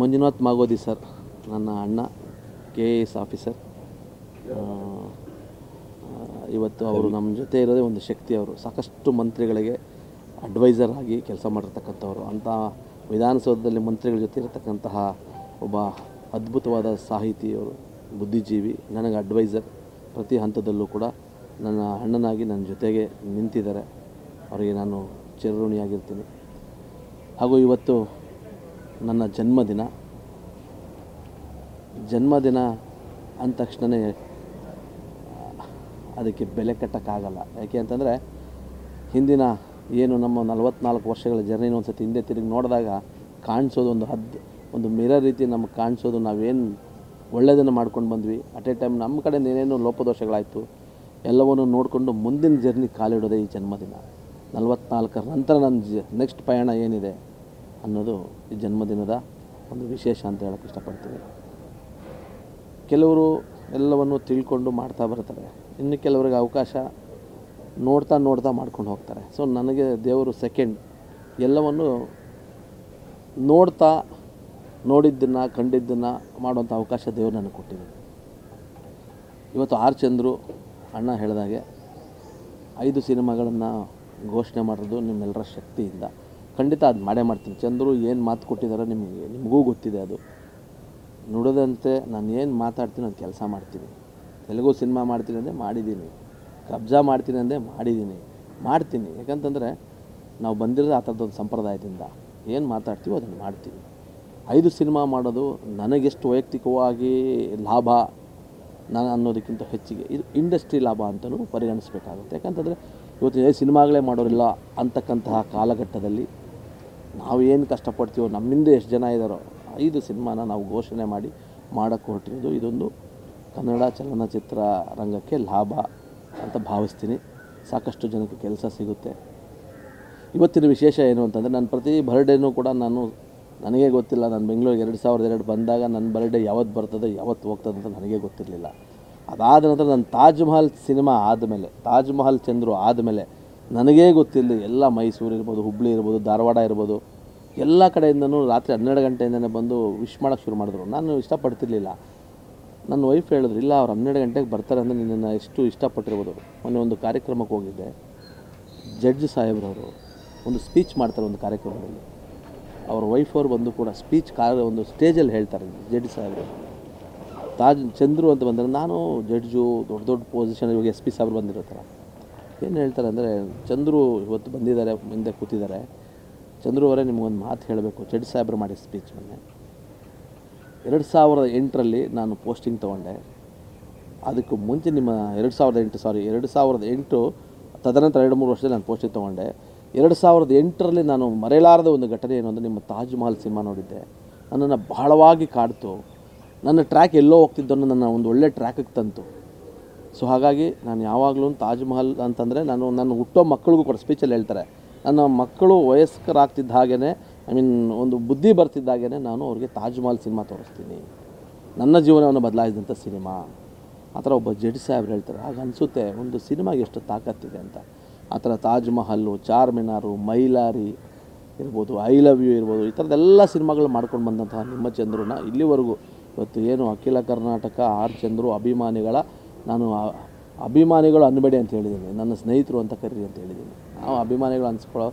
Manjunath ಮಾಗೋದಿ sir, ನನ್ನ ಅಣ್ಣ K A S officer ಇವತ್ತು ಅವರು ನಮ್ಮ ಜೊತೆ ಇರೋದೇ ಒಂದು ಶಕ್ತಿ ಅವರು. ಸಾಕಷ್ಟು ಮಂತ್ರಿಗಳಿಗೆ ಅಡ್ವೈಸರ್ ಆಗಿ ಕೆಲಸ ಮಾಡಿರ್ತಕ್ಕಂಥವ್ರು. ಅಂಥ ವಿಧಾನಸೌಧದಲ್ಲಿ ಮಂತ್ರಿಗಳ ಜೊತೆ ಇರತಕ್ಕಂತಹ ಒಬ್ಬ ಅದ್ಭುತವಾದ ಸಾಹಿತಿಯವರು ಬುದ್ಧಿಜೀವಿ, ನನಗೆ ಅಡ್ವೈಸರ್ ಪ್ರತಿ ಹಂತದಲ್ಲೂ ಕೂಡ ನನ್ನ ಅಣ್ಣನಾಗಿ ನನ್ನ ಜೊತೆಗೆ ನಿಂತಿದ್ದಾರೆ. ಅವರಿಗೆ ನಾನು ಚಿರಋಣಿಯಾಗಿರ್ತೀನಿ. ಹಾಗೂ ಇವತ್ತು ನನ್ನ ಜನ್ಮದಿನ. ಜನ್ಮದಿನ ಅಂದ ತಕ್ಷಣವೇ ಅದಕ್ಕೆ ಬೆಲೆ ಕಟ್ಟೋಕ್ಕಾಗಲ್ಲ. ಯಾಕೆ ಅಂತಂದರೆ, ಹಿಂದಿನ ಏನು ನಮ್ಮ ನಲವತ್ನಾಲ್ಕು ವರ್ಷಗಳ ಜರ್ನಿನ ಒಂದು ಸತಿ ಹಿಂದೆ ತಿರುಗಿ ನೋಡಿದಾಗ ಕಾಣಿಸೋದು ಒಂದು ಹದ್ದು ಒಂದು ಮಿರರ್ ರೀತಿ ನಮಗೆ ಕಾಣಿಸೋದು. ನಾವೇನು ಒಳ್ಳೆಯದನ್ನು ಮಾಡ್ಕೊಂಡು ಬಂದ್ವಿ. ಅಟ್ ಎ ಟೈಮ್ ನಮ್ಮ ಕಡೆಯಿಂದ ಏನೇನು ಲೋಪದೋಷಗಳಾಯಿತು. ಎಲ್ಲವನ್ನು ನೋಡಿಕೊಂಡು ಮುಂದಿನ ಜರ್ನಿ ಕಾಲಿಡೋದೇ ಈ ಜನ್ಮದಿನ. ನಲವತ್ನಾಲ್ಕರ ನಂತರ ನನ್ನ ಜ ನೆಕ್ಸ್ಟ್ ಪಯಣ ಏನಿದೆ? ಅನ್ನೋದು ಈ ಜನ್ಮದಿನದ ಒಂದು ವಿಶೇಷ ಅಂತ ಹೇಳೋಕ್ಕೆ ಇಷ್ಟಪಡ್ತೀನಿ. ಕೆಲವರು ಎಲ್ಲವನ್ನು ತಿಳ್ಕೊಂಡು ಮಾಡ್ತಾ ಬರ್ತಾರೆ ಇನ್ನು ಕೆಲವರಿಗೆ ಅವಕಾಶ ನೋಡ್ತಾ ನೋಡ್ತಾ ಮಾಡ್ಕೊಂಡು ಹೋಗ್ತಾರೆ. ಸೊ ನನಗೆ ದೇವರು ಸೆಕೆಂಡ್ ಎಲ್ಲವನ್ನು ನೋಡ್ತಾ ನೋಡಿದ್ದನ್ನು, ಕಂಡಿದ್ದನ್ನು ಮಾಡುವಂಥ ಅವಕಾಶ ದೇವರು ನನಗೆ ಕೊಟ್ಟಿದ್ದೀನಿ ಇವತ್ತು ಆರ್ ಚಂದ್ರು ಅಣ್ಣ ಹೇಳಿದಾಗೆ ಐದು ಸಿನಿಮಾಗಳನ್ನು ಘೋಷಣೆ ಮಾಡೋದು ನಿಮ್ಮೆಲ್ಲರ ಶಕ್ತಿಯಿಂದ. ಖಂಡಿತ ಅದು ಮಾಡೇ ಮಾಡ್ತೀನಿ. ಚಂದ್ರು ಏನು ಮಾತು ಕೊಟ್ಟಿದ್ದಾರೆ ನಿಮಗೆ, ನಿಮಗೂ ಗೊತ್ತಿದೆ ಅದು. ನುಡಿದಂತೆ ನಾನು ಏನು ಮಾತಾಡ್ತೀನಿ ಅದು ಕೆಲಸ ಮಾಡ್ತೀನಿ. ತೆಲುಗು ಸಿನಿಮಾ ಮಾಡ್ತೀನಿ ಅಂದರೆ ಮಾಡಿದ್ದೀನಿ ಕಬ್ಜಾ ಮಾಡ್ತೀನಿ ಅಂದರೆ ಮಾಡಿದ್ದೀನಿ ಮಾಡ್ತೀನಿ. ಯಾಕಂತಂದರೆ ನಾವು ಬಂದಿರೋದು ಆ ಥರದೊಂದು ಸಂಪ್ರದಾಯದಿಂದ. ಏನು ಮಾತಾಡ್ತೀವೋ ಅದನ್ನು ಮಾಡ್ತೀವಿ. ಐದು ಸಿನಿಮಾ ಮಾಡೋದು ನನಗೆಷ್ಟು ವೈಯಕ್ತಿಕವಾಗಿ ಲಾಭ ನಾನು ಅನ್ನೋದಕ್ಕಿಂತ ಹೆಚ್ಚಿಗೆ. ಇದು ಇಂಡಸ್ಟ್ರಿ ಲಾಭ ಅಂತಲೂ ಪರಿಗಣಿಸಬೇಕಾಗುತ್ತೆ. ಯಾಕಂತಂದರೆ ಇವತ್ತು ಏ ಸಿನಿಮಾಗಳೇ ಮಾಡೋರಿಲ್ಲ ಅಂತಕ್ಕಂತಹ ಕಾಲಘಟ್ಟದಲ್ಲಿ ನಾವು ಏನು ಕಷ್ಟಪಡ್ತೀವೋ, ನಮ್ಮಿಂದ ಎಷ್ಟು ಜನ ಇದ್ದಾರೋ, ಐದು ಸಿನಿಮಾನ ನಾವು ಘೋಷಣೆ ಮಾಡಿ, ಮಾಡೋಕ್ಕೆ ಹೊರಟಿರೋದು ಇದೊಂದು ಕನ್ನಡ ಚಲನಚಿತ್ರ ರಂಗಕ್ಕೆ ಲಾಭ ಅಂತ ಭಾವಿಸ್ತೀನಿ. ಸಾಕಷ್ಟು ಜನಕ್ಕೆ ಕೆಲಸ ಸಿಗುತ್ತೆ. ಇವತ್ತಿನ ವಿಶೇಷ ಏನು ಅಂತಂದರೆ, ನನ್ನ ಪ್ರತಿ ಬರ್ಡೇನೂ ಕೂಡ ನಾನು, ನನಗೆ ಗೊತ್ತಿಲ್ಲ, ನಾನು ಬೆಂಗಳೂರಿಗೆ ಎರಡು ಸಾವಿರದ ಎರಡು ಬಂದಾಗ ನನ್ನ ಬರ್ಡೇ ಯಾವತ್ತು ಬರ್ತದೆ, ಯಾವತ್ತು ಹೋಗ್ತದೆ ಅಂತ ನನಗೆ ಗೊತ್ತಿರಲಿಲ್ಲ. ಅದಾದ ನಂತರ ನನ್ನ ತಾಜ್ ಮಹಲ್ ಸಿನಿಮಾ ಆದಮೇಲೆ, ತಾಜ್ ಮಹಲ್ ಚಂದ್ರು ಆದಮೇಲೆ ನನಗೇ ಗೊತ್ತಿಲ್ಲ, ಎಲ್ಲ ಮೈಸೂರು ಇರ್ಬೋದು, ಹುಬ್ಳಿ ಇರ್ಬೋದು, ಧಾರವಾಡ ಇರ್ಬೋದು. ಎಲ್ಲ ಕಡೆಯಿಂದನೂ ರಾತ್ರಿ ಹನ್ನೆರಡು ಗಂಟೆಯಿಂದನೇ ಬಂದು ವಿಶ್ ಮಾಡೋಕ್ಕೆ ಶುರು ಮಾಡಿದ್ರು. ನಾನು ಇಷ್ಟಪಡ್ತಿರ್ಲಿಲ್ಲ. ನನ್ನ ವೈಫ್ ಹೇಳಿದ್ರು, ಇಲ್ಲ, ಅವ್ರು ಹನ್ನೆರಡು ಗಂಟೆಗೆ ಬರ್ತಾರೆ ಅಂದರೆ ನಿನ್ನನ್ನು ಎಷ್ಟು ಇಷ್ಟಪಟ್ಟಿರ್ಬೋದು. ಮೊನ್ನೆ ಒಂದು ಕಾರ್ಯಕ್ರಮಕ್ಕೆ ಹೋಗಿದ್ದೆ. ಜಡ್ಜ್ ಸಾಹೇಬ್ರವರು ಒಂದು ಸ್ಪೀಚ್ ಮಾಡ್ತಾರೆ ಒಂದು ಕಾರ್ಯಕ್ರಮದಲ್ಲಿ. ಅವ್ರ ವೈಫ್ ಅವರು ಬಂದು ಕೂಡ ಸ್ಪೀಚ್ ಕಾರ ಒಂದು ಸ್ಟೇಜಲ್ಲಿ ಹೇಳ್ತಾರೆ ಜಡ್ಜ್ ಸಾಹೇಬ್ರು. ತಾಜ್, ಚಂದ್ರು ಅಂತ ಬಂದರೆ ನಾನು ಜಡ್ಜು, ದೊಡ್ಡ ದೊಡ್ಡ ಪೊಸಿಷನ್ ಇವಾಗ ಎಸ್ ಪಿ ಸಾಹೇಬ್ರು ಬಂದಿರೋ ಥರ ಏನು ಹೇಳ್ತಾರೆ ಅಂದರೆ, ಚಂದ್ರು ಇವತ್ತು ಬಂದಿದ್ದಾರೆ, ಮುಂದೆ ಕೂತಿದ್ದಾರೆ. ಚಂದ್ರು ಅವರೇ ನಿಮಗೊಂದು ಮಾತು ಹೇಳಬೇಕು. ಚೆಡ್ ಸಾಹೇಬ್ರು ಮಾಡಿದ ಸ್ಪೀಚ್ ಮೊನ್ನೆ. ಎರಡು ಸಾವಿರದ ಎಂಟರಲ್ಲಿ ನಾನು ಪೋಸ್ಟಿಂಗ್ ತೊಗೊಂಡೆ. ಅದಕ್ಕೂ ಮುಂಚೆ ನಿಮ್ಮ ಎರಡು ಸಾವಿರದ ಎಂಟು ಸಾರಿ ಎರಡು ಸಾವಿರದ ಎಂಟು, ತದನಂತರ ಎರಡು ಮೂರು ವರ್ಷದಲ್ಲಿ ನಾನು ಪೋಸ್ಟಿಂಗ್ ತೊಗೊಂಡೆ. ಎರಡು ಸಾವಿರದ ಎಂಟರಲ್ಲಿ ನಾನು ಮರೆಯಲಾರದ ಒಂದು ಘಟನೆ ಏನು ಅಂದರೆ, ನಿಮ್ಮ ತಾಜ್ ಮಹಲ್ ಸಿನಿಮಾ ನೋಡಿದ್ದೆ. ನನ್ನನ್ನು ಬಹಳವಾಗಿ ಕಾಡ್ತು. ನನ್ನ ಟ್ರ್ಯಾಕ್ ಎಲ್ಲೋ ಹೋಗ್ತಿದ್ದನ್ನು ನನ್ನ ಒಂದು ಒಳ್ಳೆ ಟ್ರ್ಯಾಕಿಗೆ ತಂತು. ಸೊ ಹಾಗಾಗಿ ನಾನು ಯಾವಾಗಲೂ ತಾಜ್ ಮಹಲ್ ಅಂತಂದರೆ ನಾನು ನನ್ನ ಹುಟ್ಟೋ ಮಕ್ಕಳಿಗೂ ಕೂಡ ಸ್ಪೀಚಲ್ಲಿ ಹೇಳ್ತಾರೆ. ನನ್ನ ಮಕ್ಕಳು ವಯಸ್ಕರಾಗ್ತಿದ್ದ ಹಾಗೇ ಐ ಮೀನ್ ಒಂದು ಬುದ್ಧಿ ಬರ್ತಿದ್ದಾಗೇ ನಾನು ಅವ್ರಿಗೆ ತಾಜ್ ಮಹಲ್ ಸಿನಿಮಾ ತೋರಿಸ್ತೀನಿ. ನನ್ನ ಜೀವನವನ್ನು ಬದಲಾಯಿಸಿದಂಥ ಸಿನಿಮಾ ಆ ಥರ ಒಬ್ಬ ಜಡ್ಜ್ ಸಾಹೇಬ್ರು ಹೇಳ್ತಾರೆ. ಹಾಗೆ ಅನಿಸುತ್ತೆ, ಒಂದು ಸಿನಿಮಾಗೆ ಎಷ್ಟು ತಾಕತ್ತಿದೆ ಅಂತ. ಆ ಥರ ತಾಜ್ ಮಹಲ್ಲು ಚಾರ್ಮಿನಾರು, ಮೈಲಾರಿ ಇರ್ಬೋದು, ಐ ಲವ್ ಯು ಇರ್ಬೋದು, ಈ ಥರದ್ದೆಲ್ಲ ಸಿನಿಮಾಗಳು ಮಾಡ್ಕೊಂಡು ಬಂದಂತಹ ನಿಮ್ಮ ಚಂದ್ರನ ಇಲ್ಲಿವರೆಗೂ ಇವತ್ತು ಏನು ಅಖಿಲ ಕರ್ನಾಟಕ ಆರ್ ಚಂದ್ರು ಅಭಿಮಾನಿಗಳ ನಾನು ಅಭಿಮಾನಿಗಳು ಅನ್ಬೇಡಿ ಅಂತ ಹೇಳಿದ್ದೀನಿ. ನನ್ನ ಸ್ನೇಹಿತರು ಅಂತ ಕರೀರಿ ಅಂತ ಹೇಳಿದ್ದೀನಿ. ನಾವು ಅಭಿಮಾನಿಗಳು ಅನಿಸ್ಕೊಳ್ಳೋ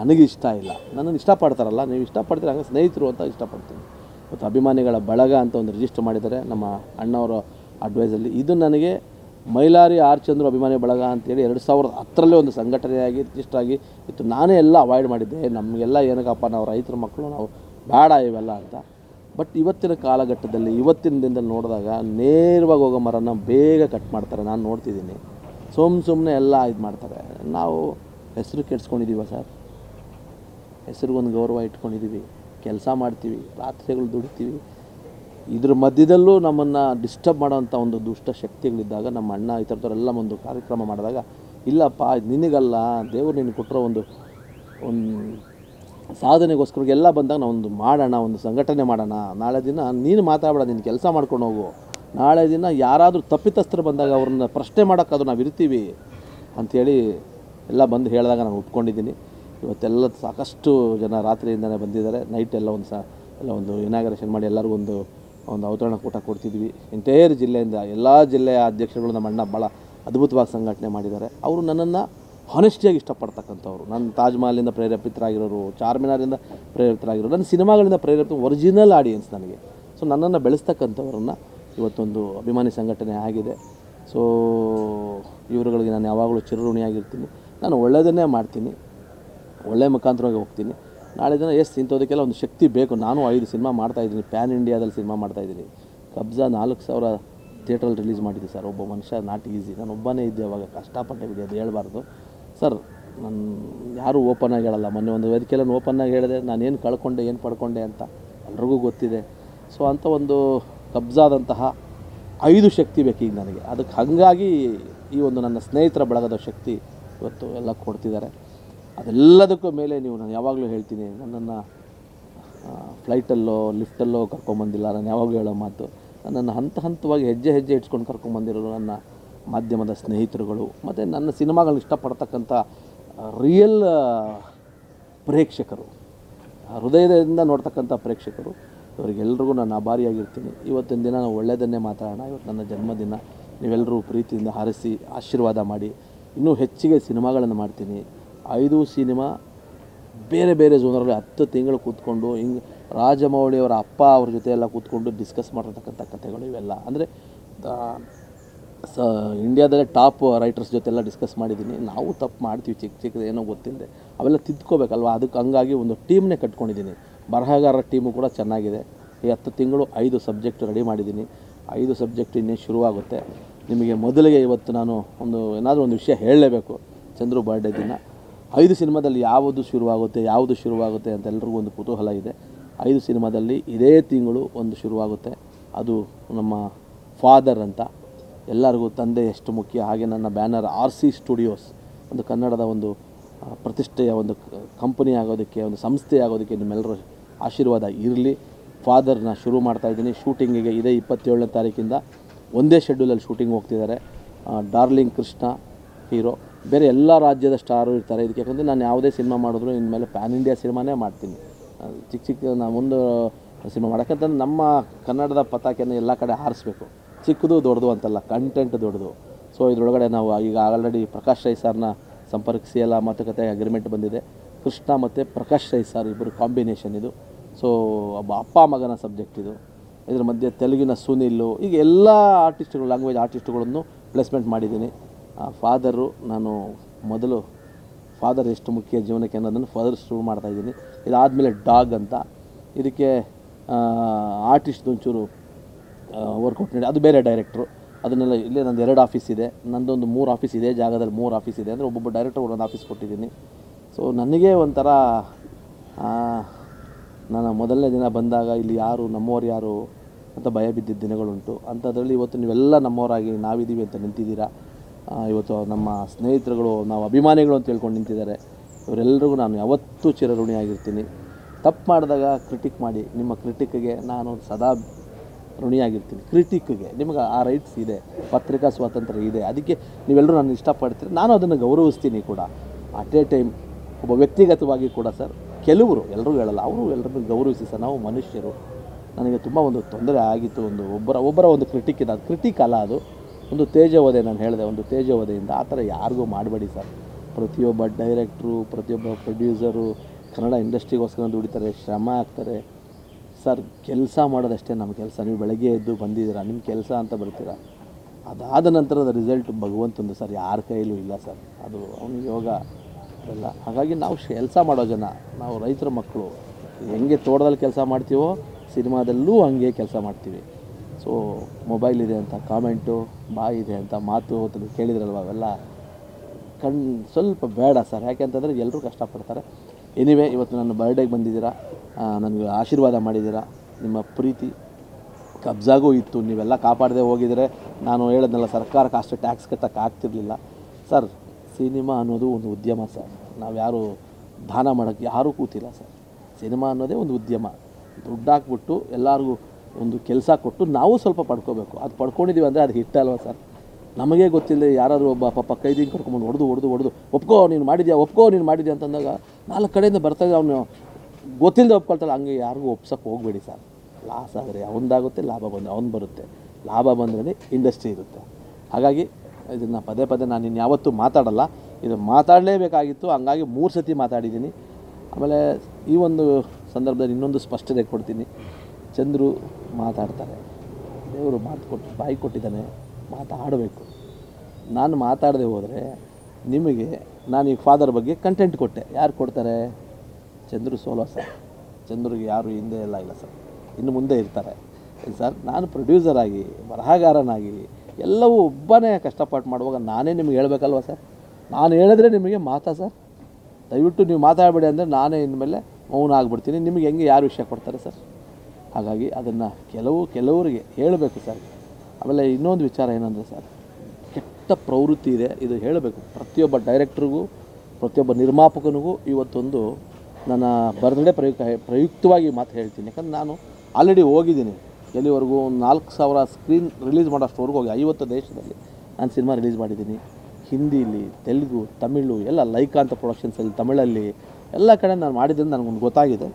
ನನಗೆ ಇಷ್ಟ ಇಲ್ಲ. ನನ್ನನ್ನು ಇಷ್ಟಪಡ್ತಾರಲ್ಲ, ನೀವು ಇಷ್ಟಪಡ್ತೀರ? ಹಂಗೆ ಸ್ನೇಹಿತರು ಅಂತ ಇಷ್ಟಪಡ್ತೀನಿ. ಮತ್ತು ಅಭಿಮಾನಿಗಳ ಬಳಗ ಅಂತ ಒಂದು ರಿಜಿಸ್ಟರ್ ಮಾಡಿದ್ದಾರೆ. ನಮ್ಮ ಅಣ್ಣವರ ಅಡ್ವೈಸಲ್ಲಿ ಇದು ನನಗೆ ಮೈಲಾರಿ ಆರ್ ಚಂದ್ರ ಅಭಿಮಾನಿ ಬಳಗ ಅಂತೇಳಿ ಎರಡು ಸಾವಿರದ ಹತ್ತರಲ್ಲೇ ಒಂದು ಸಂಘಟನೆಯಾಗಿ ರಿಜಿಸ್ಟರ್ ಆಗಿ ಇತ್ತು ನಾನೇ ಎಲ್ಲ ಅವಾಯ್ಡ್ ಮಾಡಿದ್ದೆ. ನಮಗೆಲ್ಲ ಏನಕ್ಕಪ್ಪ ನಾವು ರೈತರ ಮಕ್ಕಳು, ನಾವು ಬೇಡ ಇವೆಲ್ಲ ಅಂತ. ಬಟ್ ಇವತ್ತಿನ ಕಾಲಘಟ್ಟದಲ್ಲಿ, ಇವತ್ತಿನ ದಿನದಲ್ಲಿ ನೋಡಿದಾಗ ನೇರವಾಗಿ ಹೋಗೋ ಮರನ ಬೇಗ ಕಟ್ ಮಾಡ್ತಾರೆ. ನಾನು ನೋಡ್ತಿದ್ದೀನಿ. ಸುಮ್ ಸುಮ್ಮನೆ ಎಲ್ಲ ಇದು ಮಾಡ್ತಾರೆ. ನಾವು ಹೆಸರು ಕೆಡ್ಸ್ಕೊಂಡಿದ್ದೀವ ಸರ್. ಹೆಸರಿಗೊಂದು ಗೌರವ ಇಟ್ಕೊಂಡಿದ್ದೀವಿ ಕೆಲಸ ಮಾಡ್ತೀವಿ. ರಾತ್ರಿಗಳು ದುಡಿತೀವಿ. ಇದ್ರ ಮಧ್ಯದಲ್ಲೂ ನಮ್ಮನ್ನು ಡಿಸ್ಟರ್ಬ್ ಮಾಡೋವಂಥ ಒಂದು ದುಷ್ಟ ಶಕ್ತಿಗಳಿದ್ದಾಗ, ನಮ್ಮ ಅಣ್ಣ ಈ ಥರದವರೆಲ್ಲ ಒಂದು ಕಾರ್ಯಕ್ರಮ ಮಾಡಿದಾಗ, ಇಲ್ಲಪ್ಪ ನಿನಗಲ್ಲ, ದೇವರು ನಿನಗೆ ಕೊಟ್ಟಿರೋ ಒಂದು ಒಂದು ಸಾಧನೆಗೋಸ್ಕರ ಎಲ್ಲ ಬಂದಾಗ ನಾವು ಒಂದು ಮಾಡೋಣ, ಒಂದು ಸಂಘಟನೆ ಮಾಡೋಣ. ನಾಳೆ ದಿನ ನೀನು ಮಾತಾಡಬೇಡ ನೀನು ಕೆಲಸ ಮಾಡ್ಕೊಂಡು ಹೋಗು. ನಾಳೆ ದಿನ ಯಾರಾದರೂ ತಪ್ಪಿತಸ್ಥರು ಬಂದಾಗ ಅವ್ರನ್ನ ಪ್ರಶ್ನೆ ಮಾಡೋಕ್ಕಾದ್ರೂ ನಾವು ಇರ್ತೀವಿ ಅಂಥೇಳಿ ಎಲ್ಲ ಬಂದು ಹೇಳಿದಾಗ ನಾನು ಒಪ್ಕೊಂಡಿದ್ದೀನಿ. ಇವತ್ತೆಲ್ಲ ಸಾಕಷ್ಟು ಜನ ರಾತ್ರಿಯಿಂದನೇ ಬಂದಿದ್ದಾರೆ. ನೈಟ್ ಎಲ್ಲ ಒಂದು ಸಹ ಎಲ್ಲ ಒಂದು ಇನಾಗ್ರೇಷನ್ ಮಾಡಿ ಎಲ್ಲರಿಗೂ ಒಂದು ಒಂದು ಅವತರಣ ಕೂಟ ಕೊಡ್ತಿದ್ವಿ. ಎಂಟೈರ್ ಜಿಲ್ಲೆಯಿಂದ ಎಲ್ಲ ಜಿಲ್ಲೆಯ ಅಧ್ಯಕ್ಷರುಗಳು ನಮ್ಮ ಅಣ್ಣ ಭಾಳ ಅದ್ಭುತವಾಗಿ ಸಂಘಟನೆ ಮಾಡಿದ್ದಾರೆ. ಅವರು ನನ್ನನ್ನು ಹಾನೆಸ್ಟಿಯಾಗಿ ಇಷ್ಟಪಡ್ತಕ್ಕಂಥವ್ರು. ನನ್ನ ತಾಜ್ ಮಹಲಿಂದ ಪ್ರೇರೇಪಿತರಾಗಿರೋರು ಚಾರ್ಮಿನಾರಿಂದ ಪ್ರೇರಿತರಾಗಿರೋರು ನನ್ನ ಸಿನಿಮಾಗಳಿಂದ ಪ್ರೇರೇಪಿತ ಒರಿಜಿನಲ್ ಆಡಿಯನ್ಸ್ ನನಗೆ. ಸೊ ನನ್ನನ್ನು ಬೆಳೆಸ್ತಕ್ಕಂಥವ್ರನ್ನ ಇವತ್ತೊಂದು ಅಭಿಮಾನಿ ಸಂಘಟನೆ ಆಗಿದೆ. ಸೊ ಇವರುಗಳಿಗೆ ನಾನು ಯಾವಾಗಲೂ ಚಿರಋಣಿಯಾಗಿರ್ತೀನಿ. ನಾನು ಒಳ್ಳೆಯದನ್ನೇ ಮಾಡ್ತೀನಿ. ಒಳ್ಳೆಯ ಮುಖಾಂತರವಾಗಿ ಹೋಗ್ತೀನಿ. ನಾಳೆ ದಿನ ಎಸ್ ಇಂಥದಕ್ಕೆಲ್ಲ ಒಂದು ಶಕ್ತಿ ಬೇಕು. ನಾನು ಐದು ಸಿನಿಮಾ ಮಾಡ್ತಾಯಿದ್ದೀನಿ ಪ್ಯಾನ್ ಇಂಡಿಯಾದಲ್ಲಿ ಸಿನಿಮಾ ಮಾಡ್ತಾಯಿದ್ದೀನಿ ಕಬ್ಜಾ ನಾಲ್ಕು ಸಾವಿರ ಥಿಯೇಟ್ರಲ್ಲಿ ರಿಲೀಸ್ ಮಾಡಿದ್ದೀನಿ ಸರ್. ಒಬ್ಬ ಮನುಷ್ಯ ನಾಟ್ ಈಸಿ ನಾನು ಒಬ್ಬನೇ ಇದ್ದೆ ಅವಾಗ ಕಷ್ಟಪಟ್ಟೆ ಬಿಡಿ, ಅದು ಹೇಳ್ಬಾರ್ದು. ಸರ್, ನಾನು ಯಾರೂ ಓಪನ್ ಹೇಳಲ್ಲ. ಮೊನ್ನೆ ಒಂದು ವೇದಿಕೆಯಲ್ಲಿ ಓಪನ್ ಆಗಿ ಹೇಳಿದೆ ನಾನು ಏನು ಕಳ್ಕೊಂಡೆ, ಏನು ಪಡ್ಕೊಂಡೆ ಅಂತ ಎಲ್ರಿಗೂ ಗೊತ್ತಿದೆ. ಸೊ ಅಂಥ ಒಂದು ಕಬ್ಜಾದಂತಹ ಐದು ಶಕ್ತಿ ಬೇಕೀಗ ನನಗೆ. ಅದಕ್ಕೆ ಹಾಗಾಗಿ ಈ ಒಂದು ನನ್ನ ಸ್ನೇಹಿತರ ಬಳಗದ ಶಕ್ತಿ ಇವತ್ತು ಎಲ್ಲ ಕೊಡ್ತಿದ್ದಾರೆ. ಅದೆಲ್ಲದಕ್ಕೂ ಮೇಲೆ ನೀವು ನಾನು ಯಾವಾಗಲೂ ಹೇಳ್ತೀನಿ, ನನ್ನನ್ನು ಫ್ಲೈಟಲ್ಲೋ, ಲಿಫ್ಟಲ್ಲೋ ಕರ್ಕೊಂಬಂದಿಲ್ಲ. ನಾನು ಯಾವಾಗಲೂ ಹೇಳೋ ಮಾತು, ನನ್ನನ್ನು ಹಂತ ಹಂತವಾಗಿ ಹೆಜ್ಜೆ ಹೆಜ್ಜೆ ಇಟ್ಕೊಂಡು ಕರ್ಕೊಂಬಂದಿರೋರು ನನ್ನ ಮಾಧ್ಯಮದ ಸ್ನೇಹಿತರುಗಳು, ಮತ್ತು ನನ್ನ ಸಿನಿಮಾಗಳನ್ನ ಇಷ್ಟಪಡ್ತಕ್ಕಂಥ ರಿಯಲ್ ಪ್ರೇಕ್ಷಕರು ಹೃದಯದಿಂದ ನೋಡ್ತಕ್ಕಂಥ ಪ್ರೇಕ್ಷಕರು, ಇವರಿಗೆಲ್ರಿಗೂ ನಾನು ಆಭಾರಿಯಾಗಿರ್ತೀನಿ. ಇವತ್ತಿನ ದಿನ ನಾವು ಒಳ್ಳೆಯದನ್ನೇ ಮಾತಾಡೋಣ. ಇವತ್ತು ನನ್ನ ಜನ್ಮದಿನ. ನೀವೆಲ್ಲರೂ ಪ್ರೀತಿಯಿಂದ ಹಾರಿಸಿ, ಆಶೀರ್ವಾದ ಮಾಡಿ. ಇನ್ನೂ ಹೆಚ್ಚಿಗೆ ಸಿನಿಮಾಗಳನ್ನು ಮಾಡ್ತೀನಿ. ಐದು ಸಿನಿಮಾ, ಬೇರೆ ಬೇರೆ ಜೋನರಲ್ಲಿ ಹತ್ತು ತಿಂಗಳು ಕೂತ್ಕೊಂಡು, ಹಿಂಗೆ ರಾಜಮೌಳಿಯವರ ಅಪ್ಪ ಅವ್ರ ಜೊತೆ ಎಲ್ಲ ಕೂತ್ಕೊಂಡು ಡಿಸ್ಕಸ್ ಮಾಡಿರ್ತಕ್ಕಂಥ ಕಥೆಗಳು ಇವೆಲ್ಲ. ಅಂದರೆ ಸ, ಇಂಡಿಯಾದಲ್ಲೇ ಟಾಪ್ ರೈಟರ್ಸ್ ಜೊತೆ ಎಲ್ಲ ಡಿಸ್ಕಸ್ ಮಾಡಿದ್ದೀನಿ. ನಾವು ತಪ್ಪು ಮಾಡ್ತೀವಿ ಚಿಕ್ಕ ಚಿಕ್ಕದು ಏನೋ ಗೊತ್ತಿಲ್ಲದೆ ಅವೆಲ್ಲ ತಿದ್ಕೋಬೇಕಲ್ವ? ಅದಕ್ಕೆ ಹಂಗಾಗಿ ಒಂದು ಟೀಮ್ನೇ ಕಟ್ಕೊಂಡಿದ್ದೀನಿ. ಬರಹಗಾರರ ಟೀಮು ಕೂಡ ಚೆನ್ನಾಗಿದೆ. ಈ ಹತ್ತು ತಿಂಗಳು ಐದು ಸಬ್ಜೆಕ್ಟ್ ರೆಡಿ ಮಾಡಿದ್ದೀನಿ. ಐದು ಸಬ್ಜೆಕ್ಟ್ ಇನ್ನೇ ಶುರುವಾಗುತ್ತೆ. ನಿಮಗೆ ಮೊದಲಿಗೆ ಇವತ್ತು ನಾನು ಒಂದು, ಏನಾದರೂ ಒಂದು ವಿಷಯ ಹೇಳಲೇಬೇಕು. ಚಂದ್ರು ಬರ್ಡೇ ದಿನ. ಐದು ಸಿನಿಮಾದಲ್ಲಿ ಯಾವುದು ಶುರುವಾಗುತ್ತೆ ಯಾವುದು ಶುರುವಾಗುತ್ತೆ ಅಂತ ಎಲ್ರಿಗೂ ಒಂದು ಕುತೂಹಲ ಇದೆ. ಐದು ಸಿನಿಮಾದಲ್ಲಿ ಇದೇ ತಿಂಗಳು ಒಂದು ಶುರುವಾಗುತ್ತೆ. ಅದು ನಮ್ಮ ಫಾದರ್ ಅಂತ. ಎಲ್ಲರಿಗೂ ತಂದೆ ಎಷ್ಟು ಮುಖ್ಯ. ಹಾಗೆ ನನ್ನ ಬ್ಯಾನರ್ ಆರ್ ಸಿ ಸ್ಟುಡಿಯೋಸ್, ಒಂದು ಕನ್ನಡದ ಒಂದು ಪ್ರತಿಷ್ಠೆಯ ಒಂದು ಕಂಪನಿ ಆಗೋದಕ್ಕೆ, ಒಂದು ಸಂಸ್ಥೆ ಆಗೋದಕ್ಕೆ ನಿಮ್ಮೆಲ್ಲರ ಆಶೀರ್ವಾದ ಇರಲಿ. ಫಾದರ್ನ ಶುರು ಮಾಡ್ತಾ ಇದ್ದೀನಿ. ಶೂಟಿಂಗಿಗೆ ಇದೇ ಇಪ್ಪತ್ತೇಳನೇ ತಾರೀಕಿಂದ. ಒಂದೇ ಶೆಡ್ಯೂಲಲ್ಲಿ ಶೂಟಿಂಗ್ ಹೋಗ್ತಿದ್ದಾರೆ. ಡಾರ್ಲಿಂಗ್ ಕೃಷ್ಣ ಹೀರೋ ಬೇರೆ ಎಲ್ಲ ರಾಜ್ಯದ ಸ್ಟಾರು ಇರ್ತಾರೆ. ಇದಕ್ಕೆ ಯಾಕಂದರೆ ನಾನು ಯಾವುದೇ ಸಿನಿಮಾ ಮಾಡಿದ್ರು ಇನ್ಮೇಲೆ ಪ್ಯಾನ್ ಇಂಡಿಯಾ ಸಿನಿಮಾನೇ ಮಾಡ್ತೀನಿ. ಚಿಕ್ಕ ಚಿಕ್ಕ ನಾನು ಮುಂದೆ ಸಿನಿಮಾ ಮಾಡೋಕ್ಕಂತಂದ್ರೆ ನಮ್ಮ ಕನ್ನಡದ ಪತಾಕೆಯನ್ನು ಎಲ್ಲ ಕಡೆ ಹಾರಿಸ್ಬೇಕು. ಚಿಕ್ಕದು ದೊಡ್ಡದು ಅಂತಲ್ಲ ಕಂಟೆಂಟ್ ದೊಡ್ಡದು. ಸೊ ಇದರೊಳಗಡೆ ನಾವು ಈಗ ಆಲ್ರೆಡಿ ಪ್ರಕಾಶ್ ರೈ ಸರ್ನ ಸಂಪರ್ಕಿಸಿ ಎಲ್ಲ ಮಾತುಕತೆ ಅಗ್ರಿಮೆಂಟ್ ಬಂದಿದೆ. ಕೃಷ್ಣ ಮತ್ತು ಪ್ರಕಾಶ್ ರೈ ಸರ್ ಇಬ್ಬರು ಕಾಂಬಿನೇಷನ್ ಇದು. ಸೊ ಒಬ್ಬ ಅಪ್ಪ ಮಗನ ಸಬ್ಜೆಕ್ಟ್ ಇದು. ಇದ್ರ ಮಧ್ಯೆ ತೆಲುಗಿನ ಸುನಿಲ್ಲು ಈಗ ಎಲ್ಲ ಆರ್ಟಿಸ್ಟ್ಗಳು ಲ್ಯಾಂಗ್ವೇಜ್ ಆರ್ಟಿಸ್ಟ್ಗಳನ್ನು ಪ್ಲೇಸ್ಮೆಂಟ್ ಮಾಡಿದ್ದೀನಿ. ಫಾದರು ನಾನು ಮೊದಲು ಫಾದರ್ ಎಷ್ಟು ಮುಖ್ಯ ಜೀವನಕ್ಕೆ ಅನ್ನೋದನ್ನು ಫಾದರ್ ಶುರು ಮಾಡ್ತಾಯಿದ್ದೀನಿ ಇದಾದಮೇಲೆ ಡಾಗ್ ಅಂತ. ಇದಕ್ಕೆ ಆರ್ಟಿಸ್ಟ್ ಒಂಚೂರು ವರ್ಕೌಟ್ ನೀಡಿ ಅದು ಬೇರೆ ಡೈರೆಕ್ಟ್ರು ಅದನ್ನೆಲ್ಲ ಇಲ್ಲೇ ನಂದು ಎರಡು ಆಫೀಸ್ ಇದೆ. ನಂದೊಂದು ಮೂರು ಆಫೀಸ್ ಇದೆ. ಜಾಗದಲ್ಲಿ ಮೂರು ಆಫೀಸ್ ಇದೆ. ಅಂದರೆ ಒಬ್ಬೊಬ್ಬ ಡೈರೆಕ್ಟರ್ ಒಂದೊಂದು ಆಫೀಸ್ ಕೊಟ್ಟಿದ್ದೀನಿ. ಸೊ ನನಗೆ ಒಂಥರ ನಾನು ಮೊದಲನೇ ದಿನ ಬಂದಾಗ ಇಲ್ಲಿ ಯಾರು, ನಮ್ಮವ್ರು ಯಾರು ಅಂತ ಭಯ ಬಿದ್ದಿದ್ದ ದಿನಗಳುಂಟು. ಅಂಥದ್ರಲ್ಲಿ ಇವತ್ತು ನೀವೆಲ್ಲ ನಮ್ಮವರಾಗಿ ನಾವಿದ್ದೀವಿ ಅಂತ ನಿಂತಿದ್ದೀರಾ? ಇವತ್ತು ನಮ್ಮ ಸ್ನೇಹಿತರುಗಳು, ನಾವು ಅಭಿಮಾನಿಗಳು ಅಂತ ಹೇಳ್ಕೊಂಡು ನಿಂತಿದ್ದಾರೆ. ಇವರೆಲ್ಲರಿಗೂ ನಾನು ಯಾವತ್ತೂ ಚಿರಋಣಿಯಾಗಿರ್ತೀನಿ. ತಪ್ಪು ಮಾಡಿದಾಗ ಕ್ರಿಟಿಕ್ ಮಾಡಿ. ನಿಮ್ಮ ಕ್ರಿಟಿಕ್ಗೆ ನಾನು ಸದಾ ಋಣಿಯಾಗಿರ್ತೀನಿ. ಕ್ರಿಟಿಕ್ಗೆ ನಿಮಗೆ ಆ ರೈಟ್ಸ್ ಇದೆ, ಪತ್ರಿಕಾ ಸ್ವಾತಂತ್ರ್ಯ ಇದೆ, ಅದಕ್ಕೆ ನೀವೆಲ್ಲರೂ ನಾನು ಇಷ್ಟಪಡ್ತೀರಿ. ನಾನು ಅದನ್ನು ಗೌರವಿಸ್ತೀನಿ ಕೂಡ. ಅಟ್ ಎ ಟೈಮ್ ಒಬ್ಬ ವ್ಯಕ್ತಿಗತವಾಗಿ ಕೂಡ ಸರ್, ಕೆಲವರು ಎಲ್ಲರೂ ಹೇಳಲ್ಲ, ಅವರು ಎಲ್ಲರನ್ನು ಗೌರವಿಸಿ ಸರ್, ನಾವು ಮನುಷ್ಯರು. ನನಗೆ ತುಂಬ ಒಂದು ತೊಂದರೆ ಆಗಿತ್ತು, ಒಂದು ಒಬ್ಬರ ಒಬ್ಬರ ಒಂದು ಕ್ರಿಟಿಕ್ ಇದೆ ಅದು ಕ್ರಿಟಿಕ್ ಅಲ್ಲ ಅದು. ಒಂದು ತೇಜವಧೆ ನಾನು ಹೇಳಿದೆ, ಒಂದು ತೇಜವಧೆಯಿಂದ ಆ ಥರ ಯಾರಿಗೂ ಮಾಡಬೇಡಿ ಸರ್. ಪ್ರತಿಯೊಬ್ಬ ಡೈರೆಕ್ಟ್ರು ಪ್ರತಿಯೊಬ್ಬ ಪ್ರೊಡ್ಯೂಸರು ಕನ್ನಡ ಇಂಡಸ್ಟ್ರಿಗೋಸ್ಕರ ದುಡಿತಾರೆ, ಶ್ರಮ ಹಾಕ್ತಾರೆ ಸರ್, ಕೆಲಸ ಮಾಡೋದಷ್ಟೇ ನಮ್ಮ ಕೆಲಸ. ನೀವು ಬೆಳಗ್ಗೆ ಎದ್ದು ಬಂದಿದ್ದೀರಾ, ನಿಮ್ಮ ಕೆಲಸ ಅಂತ ಬರ್ತೀರಾ? ಅದಾದ ನಂತರದ ರಿಸಲ್ಟ್ ಭಗವಂತಂದು ಸರ್, ಯಾರ ಕೈಲೂ ಇಲ್ಲ ಸರ್. ಅದು ಅವನ ಯೋಗ ಎಲ್ಲ ಹಾಗಾಗಿ ನಾವು ಕೆಲಸ ಮಾಡೋ ಜನ, ನಾವು ರೈತರ ಮಕ್ಕಳು, ಹೆಂಗೆ ತೋಟದಲ್ಲಿ ಕೆಲಸ ಮಾಡ್ತೀವೋ, ಸಿನಿಮಾದಲ್ಲೂ ಹಂಗೆ ಕೆಲಸ ಮಾಡ್ತೀವಿ. ಸೊ ಮೊಬೈಲ್ ಇದೆ ಅಂತ ಕಾಮೆಂಟು ಬಾಯಿ ಇದೆ ಅಂತ ಮಾತು ಕೇಳಿದ್ರಲ್ವ ಅವೆಲ್ಲ? ಕಣ್ ಸ್ವಲ್ಪ ಬೇಡ ಸರ್. ಯಾಕೆಂತಂದರೆ ಎಲ್ಲರೂ ಕಷ್ಟಪಡ್ತಾರೆ. ಎನಿವೆ ಇವತ್ತು ನನ್ನ ಬರ್ಡೇಗೆ ಬಂದಿದ್ದೀರಾ. ನನಗೆ ಆಶೀರ್ವಾದ ಮಾಡಿದ್ದೀರಾ? ನಿಮ್ಮ ಪ್ರೀತಿ ಕಬ್ಜಾಗೂ ಇತ್ತು. ನೀವೆಲ್ಲ ಕಾಪಾಡದೆ ಹೋಗಿದರೆ ನಾನು ಹೇಳಿದ್ನಲ್ಲ, ಸರ್ಕಾರಕ್ಕೆ ಅಷ್ಟು ಟ್ಯಾಕ್ಸ್ ಕಟ್ಟಕ್ಕೆ ಆಗ್ತಿರ್ಲಿಲ್ಲ. ಸರ್ ಸಿನಿಮಾ ಅನ್ನೋದು ಒಂದು ಉದ್ಯಮ ಸರ್ ನಾವು ಯಾರು ದಾನ ಮಾಡೋಕ್ಕೆ ಯಾರೂ ಕೂತಿಲ್ಲ ಸರ್ ಸಿನಿಮಾ ಅನ್ನೋದೇ ಒಂದು ಉದ್ಯಮ. ದುಡ್ಡು ಹಾಕ್ಬಿಟ್ಟು ಎಲ್ಲರಿಗೂ ಒಂದು ಕೆಲಸ ಕೊಟ್ಟು ನಾವು ಸ್ವಲ್ಪ ಪಡ್ಕೋಬೇಕು. ಅದು ಪಡ್ಕೊಂಡಿದ್ದೀವಿ ಅಂದರೆ ಅದು ಹಿಟ್ಟಲ್ವ ಸರ್ ನಮಗೆ ಗೊತ್ತಿಲ್ಲ ಯಾರಾದರೂ ಒಬ್ಬ ಪಾಪ ಕೈದಿನ ಕರ್ಕೊಂಬಂದು ಹೊಡೆದು ಹೊಡೆದು ಹೊಡೆದು, ಒಪ್ಕೋ, ನೀನು ಮಾಡಿದ್ಯಾ? ಒಪ್ಕೋ, ನೀನು ಮಾಡಿದ್ಯಾ? ಅಂತಂದಾಗ ನಾಲ್ಕು ಕಡೆಯಿಂದ ಬರ್ತಾಯಿದ್ದೆ ಅವನು ಗೊತ್ತಿಲ್ಲದೆ ಒಪ್ಕೊಳ್ತಾರಲ್ಲ ಹಂಗೆ ಯಾರಿಗೂ ಒಪ್ಸಕ್ಕೆ ಹೋಗಬೇಡಿ ಸರ್. ಲಾಸ್ ಆದರೆ ಅವನದಾಗುತ್ತೆ, ಲಾಭ ಬಂದು ಅವ್ನು ಬರುತ್ತೆ. ಲಾಭ ಬಂದ್ರೆ ಇಂಡಸ್ಟ್ರಿ ಇರುತ್ತೆ. ಹಾಗಾಗಿ ಇದನ್ನು ಪದೇ ಪದೇ ನಾನು ಇನ್ಯಾವತ್ತೂ ಮಾತಾಡಲ್ಲ. ಇದು ಮಾತಾಡಲೇಬೇಕಾಗಿತ್ತು, ಹಂಗಾಗಿ ಮೂರು ಸತಿ ಮಾತಾಡಿದ್ದೀನಿ. ಆಮೇಲೆ ಈ ಒಂದು ಸಂದರ್ಭದಲ್ಲಿ ಇನ್ನೊಂದು ಸ್ಪಷ್ಟತೆ ಕೊಡ್ತೀನಿ. ಚಂದ್ರು ಮಾತಾಡ್ತಾರೆ. ದೇವರು ಮಾತು ಕೊಟ್ಟು ಬಾಯಿ ಕೊಟ್ಟಿದ್ದಾನೆ, ಮಾತಾಡಬೇಕು. ನಾನು ಮಾತಾಡದೆ ಹೋದರೆ ನಿಮಗೆ ನಾನು ಈ ಫಾದರ್ ಬಗ್ಗೆ ಕಂಟೆಂಟ್ ಕೊಟ್ಟೆ. ಯಾರು ಕೊಡ್ತಾರೆ? Chandru solo sir. ಚಂದ್ರಿಗೆ ಯಾರು ಹಿಂದೆ ಎಲ್ಲ ಇಲ್ಲ ಸರ್. ಇನ್ನು ಮುಂದೆ ಇರ್ತಾರೆ. ಸರ್, ನಾನು ಪ್ರೊಡ್ಯೂಸರ್ ಆಗಿ, ಬರಹಗಾರನಾಗಿ, ಎಲ್ಲವೂ ಒಬ್ಬನೇ ಕಷ್ಟಪಟ್ಟು ಮಾಡುವಾಗ ನಾನೇ ನಿಮ್ಗೆ ಹೇಳ್ಬೇಕಲ್ವ ಸರ್? ನಾನು ಹೇಳಿದ್ರೆ ನಿಮಗೆ ಮಾತಾ ಸರ್? ದಯವಿಟ್ಟು ನೀವು ಮಾತಾಡಬೇಡಿ ಅಂದರೆ ನಾನೇ ಇನ್ಮೇಲೆ ಮೌನ ಆಗಿಬಿಡ್ತೀನಿ. ನಿಮಗೆ ಹೆಂಗೆ, ಯಾರು ವಿಷಯ ಕೊಡ್ತಾರೆ ಸರ್? ಹಾಗಾಗಿ ಅದನ್ನು ಕೆಲವು, ಕೆಲವರಿಗೆ ಹೇಳಬೇಕು ಸರ್. ಆಮೇಲೆ ಇನ್ನೊಂದು ವಿಚಾರ ಏನಂದರೆ ಸರ್, ಕೆಟ್ಟ ಪ್ರವೃತ್ತಿ ಇದೆ. ಇದು ಹೇಳಬೇಕು. ಪ್ರತಿಯೊಬ್ಬ ಡೈರೆಕ್ಟ್ರಿಗೂ ಪ್ರತಿಯೊಬ್ಬ ನಿರ್ಮಾಪಕನಿಗೂ ಇವತ್ತೊಂದು ನನ್ನ ಬರ್ತ್ಡೇ ಪ್ರಯುಕ್ತ ಪ್ರಯುಕ್ತವಾಗಿ ಮಾತು ಹೇಳ್ತೀನಿ. ಯಾಕಂದ್ರೆ ನಾನು ಆಲ್ರೆಡಿ ಹೋಗಿದ್ದೀನಿ. ಎಲ್ಲಿವರೆಗೂ ಒಂದು ನಾಲ್ಕು ಸಾವಿರ ಸ್ಕ್ರೀನ್ ರಿಲೀಸ್ ಮಾಡೋಷ್ಟವರೆಗೂ ಹೋಗಿ ಐವತ್ತು ದೇಶದಲ್ಲಿ ನಾನು ಸಿನಿಮಾ ರಿಲೀಸ್ ಮಾಡಿದ್ದೀನಿ. ಹಿಂದಿಲಿ, ತೆಲುಗು, ತಮಿಳು, ಎಲ್ಲ ಲೈಕಾಂತ ಪ್ರೊಡಕ್ಷನ್ಸಲ್ಲಿ ತಮಿಳಲ್ಲಿ, ಎಲ್ಲ ಕಡೆ ನಾನು ಮಾಡಿದ್ದೀನಿ ನನಗೊಂದು ಗೊತ್ತಾಗಿದೆ.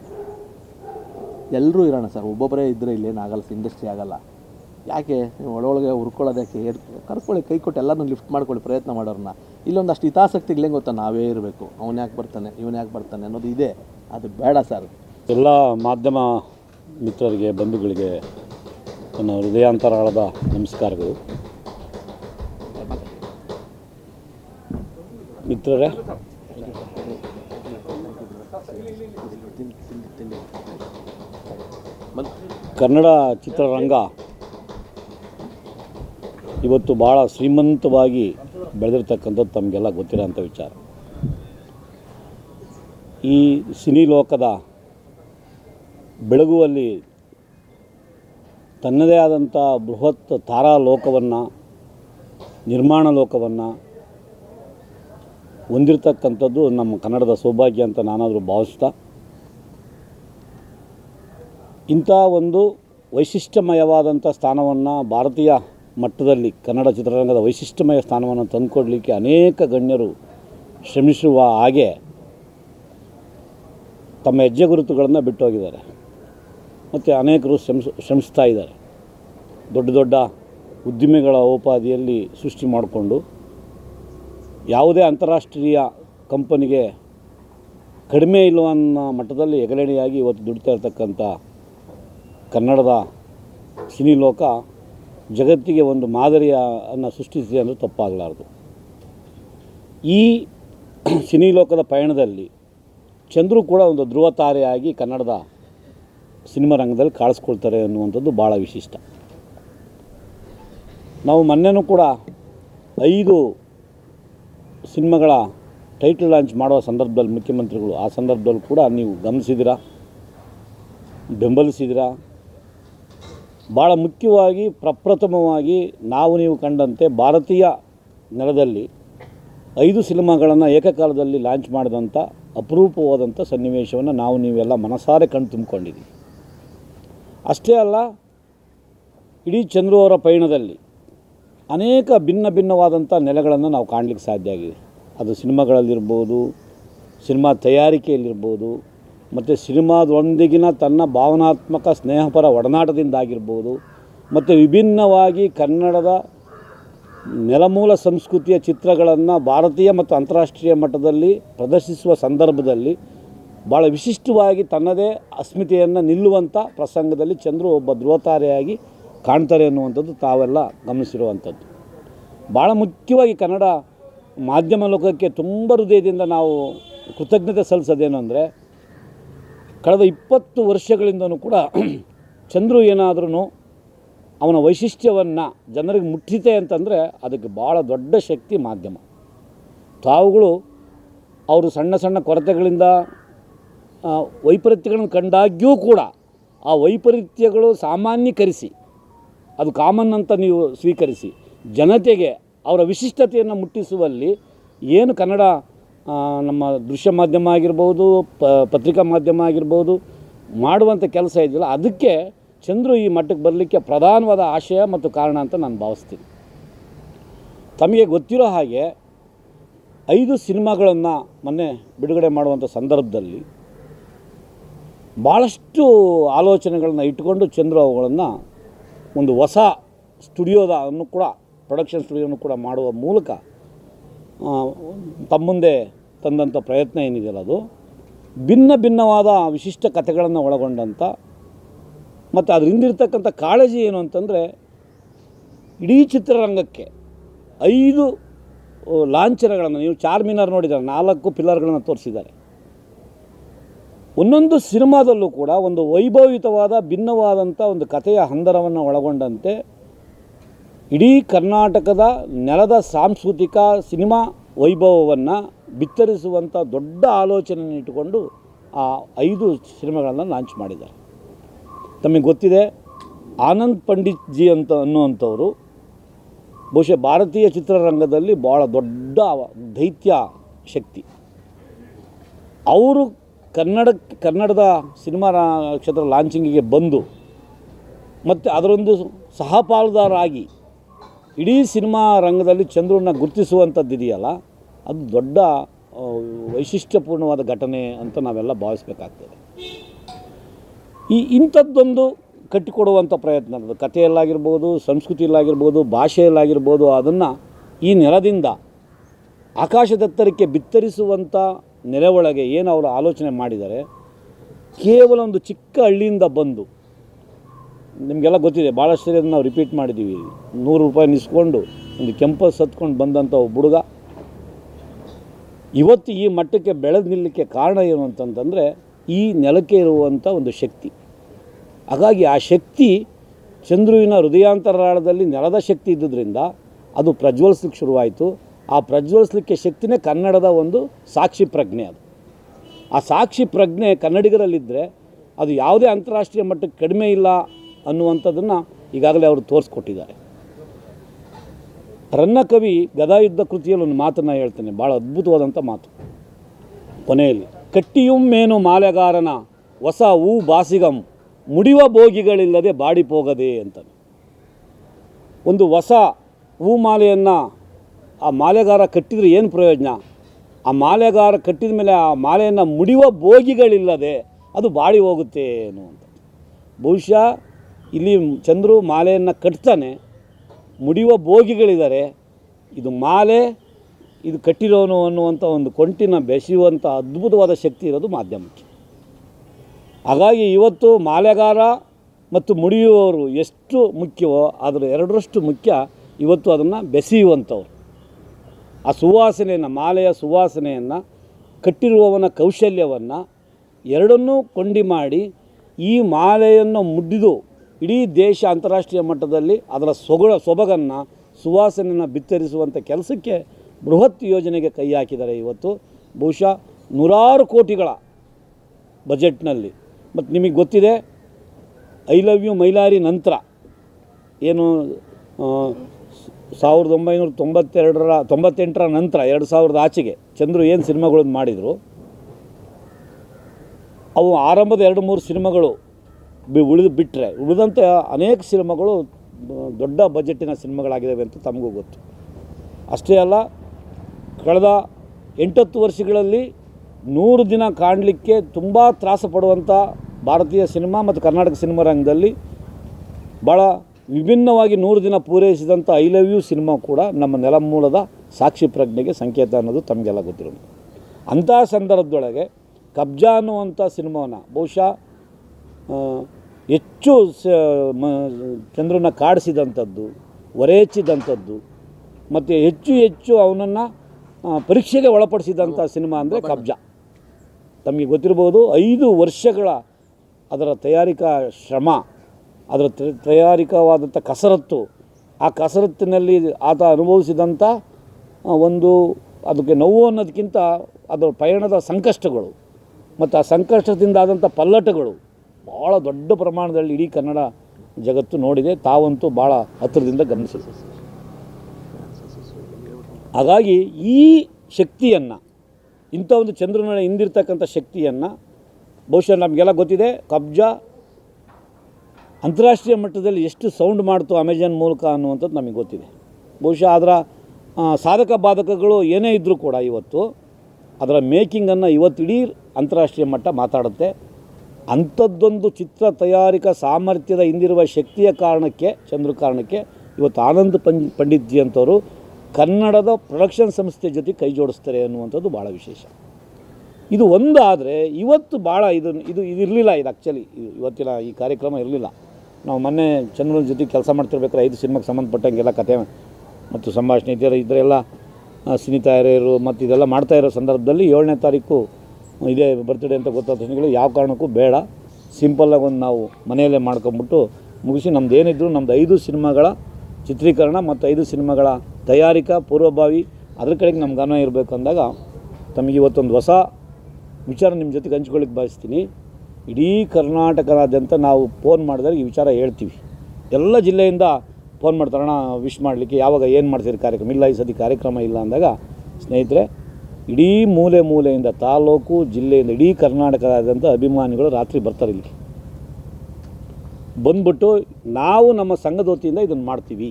ಎಲ್ಲರೂ ಇರೋಣ ಸರ್. ಒಬ್ಬೊಬ್ಬರೇ ಇದ್ದರೆ ಇಲ್ಲೇನಾಗಲ್ಲ ಇಂಡಸ್ಟ್ರಿ ಆಗಲ್ಲ. ಯಾಕೆ ನೀವು ಒಳಗೊಳಗೆ ಹುರ್ಕೊಳ್ಳೋದಕ್ಕೆ ಏರ್ ಕರ್ಕೊಳ್ಳಿ, ಕೈ ಕೊಟ್ಟು ಎಲ್ಲರನ್ನೂ ಲಿಫ್ಟ್ ಮಾಡ್ಕೊಳ್ಳಿ, ಪ್ರಯತ್ನ ಮಾಡೋರನ್ನ ಇಲ್ಲೊಂದಷ್ಟು ಹಿತಾಸಕ್ತಿಗಳೇ ಗೊತ್ತಾ, ನಾವೇ ಇರಬೇಕು. ಅವನು ಯಾಕೆ ಬರ್ತಾನೆ, ಇವನು ಯಾಕೆ ಬರ್ತಾನೆ ಅನ್ನೋದು ಇದೆ. ಅದು ಬೇಡ ಸರ್. ಎಲ್ಲ ಮಾಧ್ಯಮ ಮಿತ್ರರಿಗೆ, ಬಂಧುಗಳಿಗೆ ನನ್ನ ಹೃದಯಾಂತರಾಳದ ನಮಸ್ಕಾರಗಳು. ಮಿತ್ರರೇ. ಕನ್ನಡ ಚಿತ್ರರಂಗ ಇವತ್ತು ಭಾಳ ಶ್ರೀಮಂತವಾಗಿ ಬೆಳೆದಿರ್ತಕ್ಕಂಥದ್ದು ತಮಗೆಲ್ಲ ಗೊತ್ತಿರೋಂಥ ವಿಚಾರ. ಈ ಸಿನಿ ಲೋಕದ ಬೆಳಗುವಲ್ಲಿ ತನ್ನದೇ ಆದಂಥ ಬೃಹತ್ ತಾರಾ ಲೋಕವನ್ನು ನಿರ್ಮಾಣ ಲೋಕವನ್ನು ಹೊಂದಿರತಕ್ಕಂಥದ್ದು ನಮ್ಮ ಕನ್ನಡದ ಸೌಭಾಗ್ಯ ಅಂತ ನಾನಾದರೂ ಭಾವಿಸ್ತಾ. ಇಂಥ ಒಂದು ವೈಶಿಷ್ಟ್ಯಮಯವಾದಂಥ ಸ್ಥಾನವನ್ನು ಭಾರತೀಯ ಮಟ್ಟದಲ್ಲಿ ಕನ್ನಡ ಚಿತ್ರರಂಗದ ವೈಶಿಷ್ಟ್ಯಮಯ ಸ್ಥಾನವನ್ನು ತಂದುಕೊಡಲಿಕ್ಕೆ ಅನೇಕ ಗಣ್ಯರು ಶ್ರಮಿಸುವ ಹಾಗೆ ತಮ್ಮ ಹೆಜ್ಜೆ ಗುರುತುಗಳನ್ನು ಬಿಟ್ಟು ಹೋಗಿದ್ದಾರೆ ಮತ್ತು ಅನೇಕರು ಶ್ರಮಿಸ್, ಶ್ರಮಿಸ್ತಾ ಇದ್ದಾರೆ. ದೊಡ್ಡ ದೊಡ್ಡ ಉದ್ದಿಮೆಗಳ ಉಪಾಧಿಯಲ್ಲಿ ಸೃಷ್ಟಿ ಮಾಡಿಕೊಂಡು ಯಾವುದೇ ಅಂತಾರಾಷ್ಟ್ರೀಯ ಕಂಪನಿಗೆ ಕಡಿಮೆ ಇಲ್ಲವ ಅನ್ನೋ ಮಟ್ಟದಲ್ಲಿ ಹೆಗಲೆಣೆಯಾಗಿ ಇವತ್ತು ದುಡಿತಾ ಇರತಕ್ಕಂಥ ಕನ್ನಡದ ಸಿನಿ ಲೋಕ ಜಗತ್ತಿಗೆ ಒಂದು ಮಾದರಿಯನ್ನು ಸೃಷ್ಟಿಸಿದೆ ಅಂದರೆ ತಪ್ಪಾಗಲಾರದು. ಈ ಸಿನಿ ಲೋಕದ ಪಯಣದಲ್ಲಿ ಚಂದ್ರು ಕೂಡ ಒಂದು ಧ್ರುವ ತಾರೆಯಾಗಿ ಕನ್ನಡದ ಸಿನಿಮಾ ರಂಗದಲ್ಲಿ ಕಾಣಿಸ್ಕೊಳ್ತಾರೆ ಅನ್ನುವಂಥದ್ದು ಭಾಳ ವಿಶಿಷ್ಟ. ನಾವು ಮೊನ್ನೆನೂ ಕೂಡ ಐದು ಸಿನಿಮಾಗಳ ಟೈಟಲ್ ಲಾಂಚ್ ಮಾಡುವ ಸಂದರ್ಭದಲ್ಲಿ ಮುಖ್ಯಮಂತ್ರಿಗಳು, ಆ ಸಂದರ್ಭದಲ್ಲಿ ಕೂಡ ನೀವು ಗಮನಿಸಿದಿರಾ? ಬೆಂಬಲಿಸಿದಿರಾ? ಭಾಳ ಮುಖ್ಯವಾಗಿ ಪ್ರಪ್ರಥಮವಾಗಿ ನಾವು ನೀವು ಕಂಡಂತೆ ಭಾರತೀಯ ನೆಲದಲ್ಲಿ ಐದು ಸಿನಿಮಾಗಳನ್ನು ಏಕಕಾಲದಲ್ಲಿ ಲಾಂಚ್ ಮಾಡಿದಂಥ ಅಪರೂಪವಾದಂಥ ಸನ್ನಿವೇಶವನ್ನು ನಾವು ನೀವೆಲ್ಲ ಮನಸಾರೆ ಕಣ್ ತುಂಬಿಕೊಂಡಿದ್ದೀವಿ ಅಷ್ಟೇ ಅಲ್ಲ, ಇಡೀ ಚಂದ್ರು ಅವರ ಪಯಣದಲ್ಲಿ ಅನೇಕ ಭಿನ್ನ ಭಿನ್ನವಾದಂಥ ನೆಲೆಗಳನ್ನು ನಾವು ಕಾಣಲಿಕ್ಕೆ ಸಾಧ್ಯ ಆಗಿದೆ. ಅದು ಸಿನಿಮಾಗಳಲ್ಲಿರ್ಬೋದು, ಸಿನಿಮಾ ತಯಾರಿಕೆಯಲ್ಲಿರ್ಬೋದು ಮತ್ತು ಸಿನಿಮಾದೊಂದಿಗಿನ ತನ್ನ ಭಾವನಾತ್ಮಕ ಸ್ನೇಹಪರ ಒಡನಾಟದಿಂದಾಗಿರ್ಬೋದು, ಮತ್ತು ವಿಭಿನ್ನವಾಗಿ ಕನ್ನಡದ ನೆಲಮೂಲ ಸಂಸ್ಕೃತಿಯ ಚಿತ್ರಗಳನ್ನು ಭಾರತೀಯ ಮತ್ತು ಅಂತಾರಾಷ್ಟ್ರೀಯ ಮಟ್ಟದಲ್ಲಿ ಪ್ರದರ್ಶಿಸುವ ಸಂದರ್ಭದಲ್ಲಿ ಭಾಳ ವಿಶಿಷ್ಟವಾಗಿ ತನ್ನದೇ ಅಸ್ಮಿತೆಯನ್ನು ನಿಲ್ಲುವಂಥ ಪ್ರಸಂಗದಲ್ಲಿ ಚಂದ್ರು ಒಬ್ಬ ಧ್ರುವತಾರೆಯಾಗಿ ಕಾಣ್ತಾರೆ ಅನ್ನುವಂಥದ್ದು ತಾವೆಲ್ಲ ಗಮನಿಸಿರುವಂಥದ್ದು. ಭಾಳ ಮುಖ್ಯವಾಗಿ ಕನ್ನಡ ಮಾಧ್ಯಮ ಲೋಕಕ್ಕೆ ತುಂಬ ಹೃದಯದಿಂದ ನಾವು ಕೃತಜ್ಞತೆ ಸಲ್ಲಿಸೋದೇನು ಅಂದರೆ ಕಳೆದ ಇಪ್ಪತ್ತು ವರ್ಷಗಳಿಂದನೂ ಕೂಡ ಚಂದ್ರು ಏನಾದ್ರೂ ಅವನ ವೈಶಿಷ್ಟ್ಯವನ್ನು ಜನರಿಗೆ ಮುಟ್ಟಿತೆ ಅಂತಂದರೆ ಅದಕ್ಕೆ ಭಾಳ ದೊಡ್ಡ ಶಕ್ತಿ ಮಾಧ್ಯಮ. ತಾವುಗಳು ಅವರು ಸಣ್ಣ ಸಣ್ಣ ಕೊರತೆಗಳಿಂದ ವೈಪರೀತ್ಯಗಳನ್ನು ಕಂಡಾಗ್ಯೂ ಕೂಡ ಆ ವೈಪರೀತ್ಯಗಳು ಸಾಮಾನ್ಯೀಕರಿಸಿ, ಅದು ಕಾಮನ್ ಅಂತ ನೀವು ಸ್ವೀಕರಿಸಿ, ಜನತೆಗೆ ಅವರ ವಿಶಿಷ್ಟತೆಯನ್ನು ಮುಟ್ಟಿಸುವಲ್ಲಿ ಏನು ಕನ್ನಡ ನಮ್ಮ ದೃಶ್ಯ ಮಾಧ್ಯಮ ಆಗಿರ್ಬೋದು ಪತ್ರಿಕಾ ಮಾಧ್ಯಮ ಆಗಿರ್ಬೋದು ಮಾಡುವಂಥ ಕೆಲಸ ಇದೆಯಲ್ಲ, ಅದಕ್ಕೆ ಚಂದ್ರು ಈ ಮಟ್ಟಕ್ಕೆ ಬರಲಿಕ್ಕೆ ಪ್ರಧಾನವಾದ ಆಶಯ ಮತ್ತು ಕಾರಣ ಅಂತ ನಾನು ಭಾವಿಸ್ತೀನಿ. ತಮಗೆ ಗೊತ್ತಿರೋ ಹಾಗೆ, ಐದು ಸಿನಿಮಾಗಳನ್ನು ಮೊನ್ನೆ ಬಿಡುಗಡೆ ಮಾಡುವಂಥ ಸಂದರ್ಭದಲ್ಲಿ ಭಾಳಷ್ಟು ಆಲೋಚನೆಗಳನ್ನು ಇಟ್ಕೊಂಡು ಚಂದ್ರು ಅವುಗಳನ್ನು ಒಂದು ಹೊಸ ಸ್ಟುಡಿಯೋದ ಅನ್ನು ಕೂಡ ಪ್ರೊಡಕ್ಷನ್ ಸ್ಟುಡಿಯೋನು ಕೂಡ ಮಾಡುವ ಮೂಲಕ ಆ, ತಮ್ಮ ಮುಂದೆ ತಂದಂಥ ಪ್ರಯತ್ನ ಏನಿದೆಯಲ್ಲ ಅದು? ಭಿನ್ನ ಭಿನ್ನವಾದ ವಿಶಿಷ್ಟ ಕಥೆಗಳನ್ನು ಒಳಗೊಂಡಂಥ ಮತ್ತು ಅದ್ರ ಹಿಂದಿರ್ತಕ್ಕಂಥ ಕಾಳಜಿ ಏನು ಅಂತಂದರೆ ಇಡೀ ಚಿತ್ರರಂಗಕ್ಕೆ ಐದು ಲಾಂಛನಗಳನ್ನು ನೀವು ಚಾರ್ಮಿನಾರ್ ನೋಡಿದ್ದಾರೆ ನಾಲ್ಕು ಪಿಲ್ಲರ್ಗಳನ್ನು ತೋರಿಸಿದ್ದಾರೆ. ಒಂದೊಂದು ಸಿನಿಮಾದಲ್ಲೂ ಕೂಡ ಒಂದು ವೈಭವಿತವಾದ ಭಿನ್ನವಾದಂಥ ಒಂದು ಕಥೆಯ ಹಂದರವನ್ನು ಒಳಗೊಂಡಂತೆ ಇಡೀ ಕರ್ನಾಟಕದ ನೆಲದ ಸಾಂಸ್ಕೃತಿಕ ಸಿನಿಮಾ ವೈಭವವನ್ನು ಬಿತ್ತರಿಸುವಂಥ ದೊಡ್ಡ ಆಲೋಚನೆಯನ್ನು ಇಟ್ಟುಕೊಂಡು ಆ ಐದು ಸಿನಿಮಾಗಳನ್ನು ಲಾಂಚ್ ಮಾಡಿದ್ದಾರೆ. ತಮಗೆ ಗೊತ್ತಿದೆ, ಆನಂದ್ ಪಂಡಿತ್ ಜಿ ಅಂತ ಅನ್ನುವಂಥವರು ಬಹುಶಃ ಭಾರತೀಯ ಚಿತ್ರರಂಗದಲ್ಲಿ ಭಾಳ ದೊಡ್ಡ ದೈತ್ಯ ಶಕ್ತಿ. ಅವರು ಕನ್ನಡ ಕನ್ನಡದ ಸಿನಿಮಾ ಕ್ಷೇತ್ರ ಲಾಂಚಿಂಗಿಗೆ ಬಂದು ಮತ್ತು ಅದರೊಂದು ಸಹಪಾಲುದಾರಾಗಿ ಇಡೀ ಸಿನಿಮಾ ರಂಗದಲ್ಲಿ ಚಂದ್ರನ್ನ ಗುರುತಿಸುವಂಥದ್ದು ಇದೆಯಲ್ಲ, ಅದು ದೊಡ್ಡ ವೈಶಿಷ್ಟ್ಯಪೂರ್ಣವಾದ ಘಟನೆ ಅಂತ ನಾವೆಲ್ಲ ಭಾವಿಸ್ಬೇಕಾಗ್ತದೆ. ಈ ಇಂಥದ್ದೊಂದು ಕಟ್ಟಿಕೊಡುವಂಥ ಪ್ರಯತ್ನ, ಅದು ಕಥೆಯಲ್ಲಾಗಿರ್ಬೋದು, ಸಂಸ್ಕೃತಿಯಲ್ಲಾಗಿರ್ಬೋದು, ಭಾಷೆಯಲ್ಲಾಗಿರ್ಬೋದು, ಅದನ್ನು ಈ ನೆಲದಿಂದ ಆಕಾಶದತ್ತರಕ್ಕೆ ಬಿತ್ತರಿಸುವಂಥ ನೆಲೆ ಒಳಗೆ ಏನು ಅವರು ಆಲೋಚನೆ ಮಾಡಿದರೆ ಕೇವಲ ಒಂದು ಚಿಕ್ಕ ಹಳ್ಳಿಯಿಂದ ಬಂದು ನಿಮಗೆಲ್ಲ ಗೊತ್ತಿದೆ ಭಾಳಷ್ಟು ಸರಿ ಅದನ್ನು ನಾವು ರಿಪೀಟ್ ಮಾಡಿದ್ದೀವಿ ನೂರು ರೂಪಾಯಿ ನಿಸ್ಕೊಂಡು ಒಂದು ಕೆಂಪಸ್ ಸತ್ಕೊಂಡು ಬಂದಂಥ ಒಬ್ಬ ಹುಡುಗ. ಇವತ್ತು ಈ ಮಟ್ಟಕ್ಕೆ ಬೆಳೆದು ನಿಲ್ಲಕ್ಕೆ ಕಾರಣ ಏನು ಅಂತಂತಂದರೆ, ಈ ನೆಲಕ್ಕೆ ಇರುವಂಥ ಒಂದು ಶಕ್ತಿ. ಹಾಗಾಗಿ ಆ ಶಕ್ತಿ ಚಂದ್ರುವಿನ ಹೃದಯಾಂತರಾಳದಲ್ಲಿ ನೆಲದ ಶಕ್ತಿ ಇದ್ದುದರಿಂದ ಅದು ಪ್ರಜ್ವಲಿಸ್ಲಿಕ್ಕೆ ಶುರುವಾಯಿತು. ಆ ಪ್ರಜ್ವಲಿಸ್ಲಿಕ್ಕೆ ಶಕ್ತಿನೇ ಕನ್ನಡದ ಒಂದು ಸಾಕ್ಷಿ ಪ್ರಜ್ಞೆ ಅದು. ಆ ಸಾಕ್ಷಿ ಪ್ರಜ್ಞೆ ಕನ್ನಡಿಗರಲ್ಲಿದ್ದರೆ ಅದು ಯಾವುದೇ ಅಂತಾರಾಷ್ಟ್ರೀಯ ಮಟ್ಟಕ್ಕೆ ಕಡಿಮೆ ಇಲ್ಲ. ಅನ್ನುವಂಥದ್ದನ್ನು ಈಗಾಗಲೇ ಅವರು ತೋರಿಸ್ಕೊಟ್ಟಿದ್ದಾರೆ. ರನ್ನಕವಿ ಗದಾಯುದ್ಧ ಕೃತಿಯಲ್ಲಿ ಒಂದು ಮಾತನ್ನು ಹೇಳ್ತೇನೆ ಭಾಳ ಅದ್ಭುತವಾದಂಥ ಮಾತು. ಕೊನೆಯಲ್ಲಿ, ಕಟ್ಟಿಯುಮ್ಮೇನು ಮಾಲೆಗಾರನ, ಹೊಸ ಹೂ ಬಾಸಿಗಂ, ಮುಡಿವ ಬೋಗಿಗಳಿಲ್ಲದೆ ಬಾಡಿಪೋಗದೆ ಅಂತ ಒಂದು ಹೊಸ ಹೂ ಮಾಲೆಯನ್ನು ಆ ಮಾಲೆಗಾರ ಕಟ್ಟಿದರೆ ಏನು ಪ್ರಯೋಜನ? ಆ ಮಾಲೆಗಾರ ಕಟ್ಟಿದ ಮೇಲೆ ಆ ಮಾಲೆಯನ್ನು ಮುಡಿವ ಬೋಗಿಗಳಿಲ್ಲದೆ ಅದು ಬಾಡಿ ಹೋಗುತ್ತೆ ಅನ್ನುವಂಥ ಬಹುಶಃ ಇಲ್ಲಿ ಚಂದ್ರು ಮಾಲೆಯನ್ನು ಕಟ್ತಾನೆ, ಮುಡಿಯುವ ಭೋಗಿಗಳಿದ್ದಾರೆ ಇದು ಮಾಲೆ, ಇದು ಕಟ್ಟಿರೋನು ಅನ್ನುವಂಥ ಒಂದು ಕೊಂಟಿನ ಬೆಸೆಯುವಂಥ ಅದ್ಭುತವಾದ ಶಕ್ತಿ ಇರೋದು ಮಾಧ್ಯಮಕ್ಕೆ. ಹಾಗಾಗಿ ಇವತ್ತು ಮಾಲೆಗಾರ ಮತ್ತು ಮುಡಿಯುವವರು ಎಷ್ಟು ಮುಖ್ಯವೋ ಅದರ ಎರಡರಷ್ಟು ಮುಖ್ಯ ಇವತ್ತು ಅದನ್ನು ಬೆಸೆಯುವಂಥವ್ರು. ಆ ಸುವಾಸನೆಯನ್ನು, ಮಾಲೆಯ ಸುವಾಸನೆಯನ್ನು, ಕಟ್ಟಿರುವವನ ಕೌಶಲ್ಯವನ್ನು ಎರಡನ್ನೂ ಕೊಂಡಿ ಮಾಡಿ ಈ ಮಾಲೆಯನ್ನು ಮುಡಿದು ಇಡೀ ದೇಶ ಅಂತಾರಾಷ್ಟ್ರೀಯ ಮಟ್ಟದಲ್ಲಿ ಅದರ ಸೊಗಡ, ಸೊಬಗನ್ನು, ಸುವಾಸನೆಯನ್ನು ಬಿತ್ತರಿಸುವಂಥ ಕೆಲಸಕ್ಕೆ ಬೃಹತ್ ಯೋಜನೆಗೆ ಕೈ ಹಾಕಿದ್ದಾರೆ ಇವತ್ತು. ಬಹುಶಃ ನೂರಾರು ಕೋಟಿಗಳ ಬಜೆಟ್ನಲ್ಲಿ. ಮತ್ತು ನಿಮಗೆ ಗೊತ್ತಿದೆ, ಐ ಲವ್ ಯು ಮೈಲಾರಿ ನಂತರ ಏನು ಸಾವಿರದ ಒಂಬೈನೂರ ತೊಂಬತ್ತೆರಡರ, ತೊಂಬತ್ತೆಂಟರ ನಂತರ, ಎರಡು ಸಾವಿರದ ಆಚೆಗೆ ಚಂದ್ರು ಏನು ಸಿನಿಮಾಗಳನ್ನು ಮಾಡಿದರು, ಅವು ಆರಂಭದ ಎರಡು ಮೂರು ಸಿನಿಮಾಗಳು ಬಿ ಉಳಿದು ಬಿಟ್ಟರೆ ಉಳಿದಂತೆ ಅನೇಕ ಸಿನಿಮಾಗಳು ದೊಡ್ಡ ಬಜೆಟ್ಟಿನ ಸಿನಿಮಾಗಳಾಗಿದ್ದಾವೆ ಅಂತ ತಮಗೂ ಗೊತ್ತು. ಅಷ್ಟೇ ಅಲ್ಲ, ಕಳೆದ ಎಂಟತ್ತು ವರ್ಷಗಳಲ್ಲಿ ನೂರು ದಿನ ಕಾಣಲಿಕ್ಕೆ ತುಂಬ ತ್ರಾಸ ಪಡುವಂಥ ಭಾರತೀಯ ಸಿನಿಮಾ ಮತ್ತು ಕರ್ನಾಟಕ ಸಿನಿಮಾ ರಂಗದಲ್ಲಿ ಭಾಳ ವಿಭಿನ್ನವಾಗಿ ನೂರು ದಿನ ಪೂರೈಸಿದಂಥ ಐ ಲವ್ ಯು ಸಿನಿಮಾ ಕೂಡ ನಮ್ಮ ನೆಲಮೂಲದ ಸಾಕ್ಷಿ ಪ್ರಜ್ಞೆಗೆ ಸಂಕೇತ ಅನ್ನೋದು ತಮಗೆಲ್ಲ ಗೊತ್ತಿರೋದು. ಅಂಥ ಸಂದರ್ಭದೊಳಗೆ ಕಬ್ಜಾ ಅನ್ನುವಂಥ ಸಿನಿಮಾವನ್ನು ಬಹುಶಃ ಹೆಚ್ಚು ಸ, ಮ, ಚಂದ್ರನ ಕಾಡಿಸಿದಂಥದ್ದು ಒರೆಹಚ್ಚಿದಂಥದ್ದು ಮತ್ತು ಹೆಚ್ಚು ಹೆಚ್ಚು ಅವನನ್ನು ಪರೀಕ್ಷೆಗೆ ಒಳಪಡಿಸಿದಂಥ ಸಿನಿಮಾ ಅಂದರೆ ಕಬ್ಜಾ. ತಮಗೆ ಗೊತ್ತಿರ್ಬೋದು ಐದು ವರ್ಷಗಳ ಅದರ ತಯಾರಿಕಾ ಶ್ರಮ, ಅದರ ತಯಾರಿಕವಾದಂಥ ಕಸರತ್ತು, ಆ ಕಸರತ್ತಿನಲ್ಲಿ ಆತ ಅನುಭವಿಸಿದಂಥ ಒಂದು ಅದಕ್ಕೆ ನೋವು ಅನ್ನೋದಕ್ಕಿಂತ ಅದರ ಪಯಣದ ಸಂಕಷ್ಟಗಳು, ಮತ್ತು ಆ ಸಂಕಷ್ಟದಿಂದ ಆದಂಥ ಪಲ್ಲಟಗಳು ಭಾಳ ದೊಡ್ಡ ಪ್ರಮಾಣದಲ್ಲಿ ಇಡೀ ಕನ್ನಡ ಜಗತ್ತು ನೋಡಿದೆ. ತಾವಂತೂ ಭಾಳ ಹತ್ತಿರದಿಂದ ಗಮನಿಸಿದೆ. ಹಾಗಾಗಿ ಈ ಶಕ್ತಿಯನ್ನು, ಇಂಥ ಒಂದು ಚಂದ್ರನ ಹಿಂದಿರ್ತಕ್ಕಂಥ ಶಕ್ತಿಯನ್ನು ಬಹುಶಃ ನಮಗೆಲ್ಲ ಗೊತ್ತಿದೆ. ಕಬ್ಜಾ ಅಂತಾರಾಷ್ಟ್ರೀಯ ಮಟ್ಟದಲ್ಲಿ ಎಷ್ಟು ಸೌಂಡ್ ಮಾಡ್ತು ಅಮೆಜಾನ್ ಮೂಲಕ ಅನ್ನುವಂಥದ್ದು ನಮಗೆ ಗೊತ್ತಿದೆ. ಬಹುಶಃ ಅದರ ಸಾಧಕ ಬಾಧಕಗಳು ಏನೇ ಇದ್ದರೂ ಕೂಡ ಇವತ್ತು ಅದರ ಮೇಕಿಂಗನ್ನು ಇವತ್ತು ಇಡೀ ಅಂತಾರಾಷ್ಟ್ರೀಯ ಮಟ್ಟ ಮಾತಾಡುತ್ತೆ. ಅಂಥದ್ದೊಂದು ಚಿತ್ರ ತಯಾರಿಕಾ ಸಾಮರ್ಥ್ಯದ ಹಿಂದಿರುವ ಶಕ್ತಿಯ ಕಾರಣಕ್ಕೆ ಚಂದ್ರ ಕಾರಣಕ್ಕೆ ಇವತ್ತು ಆನಂದ್ ಪಂ, ಪಂಡಿತ್ಜಿ ಅಂತವರು ಕನ್ನಡದ ಪ್ರೊಡಕ್ಷನ್ ಸಂಸ್ಥೆ ಜೊತೆ ಕೈ ಜೋಡಿಸ್ತಾರೆ ಅನ್ನುವಂಥದ್ದು ಭಾಳ ವಿಶೇಷ. ಇದು ಒಂದು ಆದರೆ ಇವತ್ತು ಭಾಳ ಇದು ಇದು ಇರಲಿಲ್ಲ ಇದು ಆ್ಯಕ್ಚುಲಿ ಇವತ್ತಿನ ಈ ಕಾರ್ಯಕ್ರಮ ಇರಲಿಲ್ಲ. ನಾವು ಮೊನ್ನೆ ಚಂದ್ರನ ಜೊತೆ ಕೆಲಸ ಮಾಡ್ತಿರ್ಬೇಕಾದ್ರೆ ಐದು ಸಿನಿಮಾಗೆ ಸಂಬಂಧಪಟ್ಟಂಗೆಲ್ಲ ಕತೆ ಮತ್ತು ಸಂಭಾಷಣೆ ಇದ್ದರೆ ಇದರೆಲ್ಲ ಸಿನಿ ತಯಾರಿಯರು ಮತ್ತು ಇದೆಲ್ಲ ಮಾಡ್ತಾ ಇರೋ ಸಂದರ್ಭದಲ್ಲಿ ಏಳನೇ ತಾರೀಕು ಇದೇ ಬರ್ತ್ಡೇ ಅಂತ ಗೊತ್ತಾದ ತಕ್ಷಣಗಳು ಯಾವ ಕಾರಣಕ್ಕೂ ಬೇಡ. ಸಿಂಪಲ್ಲಾಗಿ ಒಂದು ನಾವು ಮನೆಯಲ್ಲೇ ಮಾಡ್ಕೊಂಬಿಟ್ಟು ಮುಗಿಸಿ. ನಮ್ದು ಏನಿದ್ರು ನಮ್ದು ಐದು ಸಿನಿಮಾಗಳ ಚಿತ್ರೀಕರಣ ಮತ್ತು ಐದು ಸಿನಿಮಾಗಳ ತಯಾರಿಕಾ, ಪೂರ್ವಭಾವಿ ಅದ್ರ ಕಡೆಗೆ ನಮ್ಮ ಗಮನ ಇರಬೇಕು ಅಂದಾಗ ತಮಗೆ ಇವತ್ತೊಂದು ಹೊಸ ವಿಚಾರ ನಿಮ್ಮ ಜೊತೆಗೆ ಹಂಚ್ಕೊಳ್ಳಿಕ್ಕೆ ಬಯಸ್ತೀನಿ ಇಡೀ ಕರ್ನಾಟಕದಾದ್ಯಂತ ನಾವು ಫೋನ್ ಮಾಡಿದಾಗ ಈ ವಿಚಾರ ಹೇಳ್ತೀವಿ. ಎಲ್ಲ ಜಿಲ್ಲೆಯಿಂದ ಫೋನ್ ಮಾಡ್ತಾರಣ ವಿಶ್ ಮಾಡಲಿಕ್ಕೆ ಯಾವಾಗ ಏನು ಮಾಡ್ತೀರಿ ಕಾರ್ಯಕ್ರಮ? ಇಲ್ಲ, ಈ ಸತಿ ಕಾರ್ಯಕ್ರಮ ಇಲ್ಲ ಅಂದಾಗ ಸ್ನೇಹಿತರೆ ಇಡೀ ಮೂಲೆ ಮೂಲೆಯಿಂದ ತಾಲೂಕು, ಜಿಲ್ಲೆಯಿಂದ ಇಡೀ ಕರ್ನಾಟಕದಾದ್ಯಂತ ಅಭಿಮಾನಿಗಳು ರಾತ್ರಿ ಬರ್ತಾರೆ ಇಲ್ಲಿ. ಬಂದ್ಬಿಟ್ಟು ನಾವು ನಮ್ಮ ಸಂಘದ ವತಿಯಿಂದ ಇದನ್ನು ಮಾಡ್ತೀವಿ.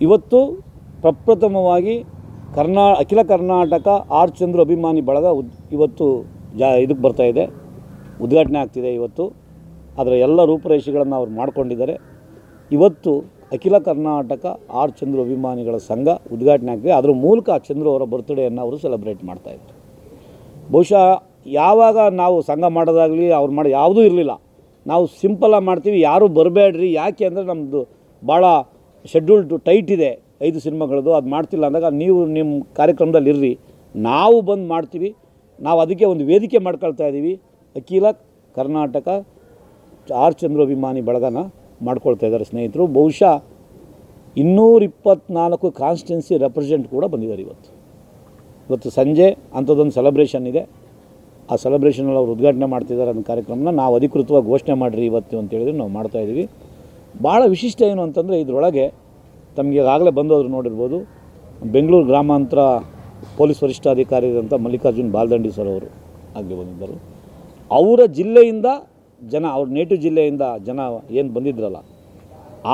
ಇವತ್ತು ಪ್ರಪ್ರಥಮವಾಗಿ ಕರ್ನಾ, ಅಖಿಲ ಕರ್ನಾಟಕ ಆರ್ ಚಂದ್ರು ಅಭಿಮಾನಿ ಬಳಗ ಉದ್, ಇವತ್ತು ಜಾ, ಇದಕ್ಕೆ ಬರ್ತಾಯಿದೆ ಉದ್ಘಾಟನೆ ಆಗ್ತಿದೆ ಇವತ್ತು. ಅದರ ಎಲ್ಲ ರೂಪುರೇಷೆಗಳನ್ನು ಅವ್ರು ಮಾಡ್ಕೊಂಡಿದ್ದಾರೆ. ಇವತ್ತು ಅಖಿಲ ಕರ್ನಾಟಕ ಆರ್ ಚಂದ್ರು ಅಭಿಮಾನಿಗಳ ಸಂಘ ಉದ್ಘಾಟನೆ ಆಗ್ತದೆ. ಅದರ ಮೂಲಕ ಆ ಚಂದ್ರು ಅವರ ಬರ್ತ್ಡೇಯನ್ನು ಅವರು ಸೆಲೆಬ್ರೇಟ್ ಮಾಡ್ತಾಯಿದ್ರು ಬಹುಶಃ ಯಾವಾಗ ನಾವು ಸಂಘ ಮಾಡೋದಾಗಲಿ ಅವ್ರು ಮಾಡಿ ಯಾವುದೂ ಇರಲಿಲ್ಲ. ನಾವು ಸಿಂಪಲಾಗಿ ಮಾಡ್ತೀವಿ, ಯಾರೂ ಬರಬೇಡ್ರಿ, ಯಾಕೆ ಅಂದರೆ ನಮ್ಮದು ಭಾಳ ಶೆಡ್ಯೂಲ್ಡ್ ಟೈಟ್ ಇದೆ, ಐದು ಸಿನಿಮಾಗಳದ್ದು, ಅದು ಮಾಡ್ತಿಲ್ಲ ಅಂದಾಗ ನೀವು ನಿಮ್ಮ ಕಾರ್ಯಕ್ರಮದಲ್ಲಿ ಇರ್ರಿ. ನಾವು ಬಂದು ಮಾಡ್ತೀವಿ, ನಾವು ಅದಕ್ಕೆ ಒಂದು ವೇದಿಕೆ ಮಾಡ್ಕೊಳ್ತಾ ಇದ್ದೀವಿ ಅಖಿಲ ಕರ್ನಾಟಕ ಆರ್ ಚಂದ್ರು ಅಭಿಮಾನಿ ಬಳಗನ ಮಾಡ್ಕೊಳ್ತಾ ಇದ್ದಾರೆ ಸ್ನೇಹಿತರು. ಬಹುಶಃ ಇನ್ನೂರ ಇಪ್ಪತ್ತ್ನಾಲ್ಕು ಕಾನ್ಸ್ಟಿಟ್ಯೂನ್ಸಿ ರೆಪ್ರೆಸೆಂಟ್ ಕೂಡ ಬಂದಿದ್ದಾರೆ ಇವತ್ತು. ಇವತ್ತು ಸಂಜೆ ಅಂಥದ್ದೊಂದು ಸೆಲೆಬ್ರೇಷನ್ ಇದೆ. ಆ ಸೆಲೆಬ್ರೇಷನಲ್ಲಿ ಅವರು ಉದ್ಘಾಟನೆ ಮಾಡ್ತಿದ್ದಾರೆ ಅನ್ನೋ ಕಾರ್ಯಕ್ರಮನ ನಾವು ಅಧಿಕೃತವಾಗಿ ಘೋಷಣೆ ಮಾಡಿರಿ ಇವತ್ತು ಅಂತ ಹೇಳಿದ್ರೆ ನಾವು ಮಾಡ್ತಾಯಿದ್ದೀವಿ ಭಾಳ ವಿಶಿಷ್ಟ ಏನು ಅಂತಂದರೆ ಇದರೊಳಗೆ ತಮಗೆ ಆಗಲೇ ಬಂದವರು ನೋಡಿರ್ಬೋದು, ಬೆಂಗಳೂರು ಗ್ರಾಮಾಂತರ ಪೊಲೀಸ್ ವರಿಷ್ಠಾಧಿಕಾರಿ ಇದ್ದಂಥ ಮಲ್ಲಿಕಾರ್ಜುನ್ ಬಾಲ್ದಂಡಿ ಸರ್ ಅವರು ಆಗಲಿ ಬಂದಿದ್ದರು. ಅವರ ಜಿಲ್ಲೆಯಿಂದ ಜನ ಅವ್ರ ನೇಟಿವ್ ಜಿಲ್ಲೆಯಿಂದ ಜನ ಏನು ಬಂದಿದ್ರಲ್ಲ,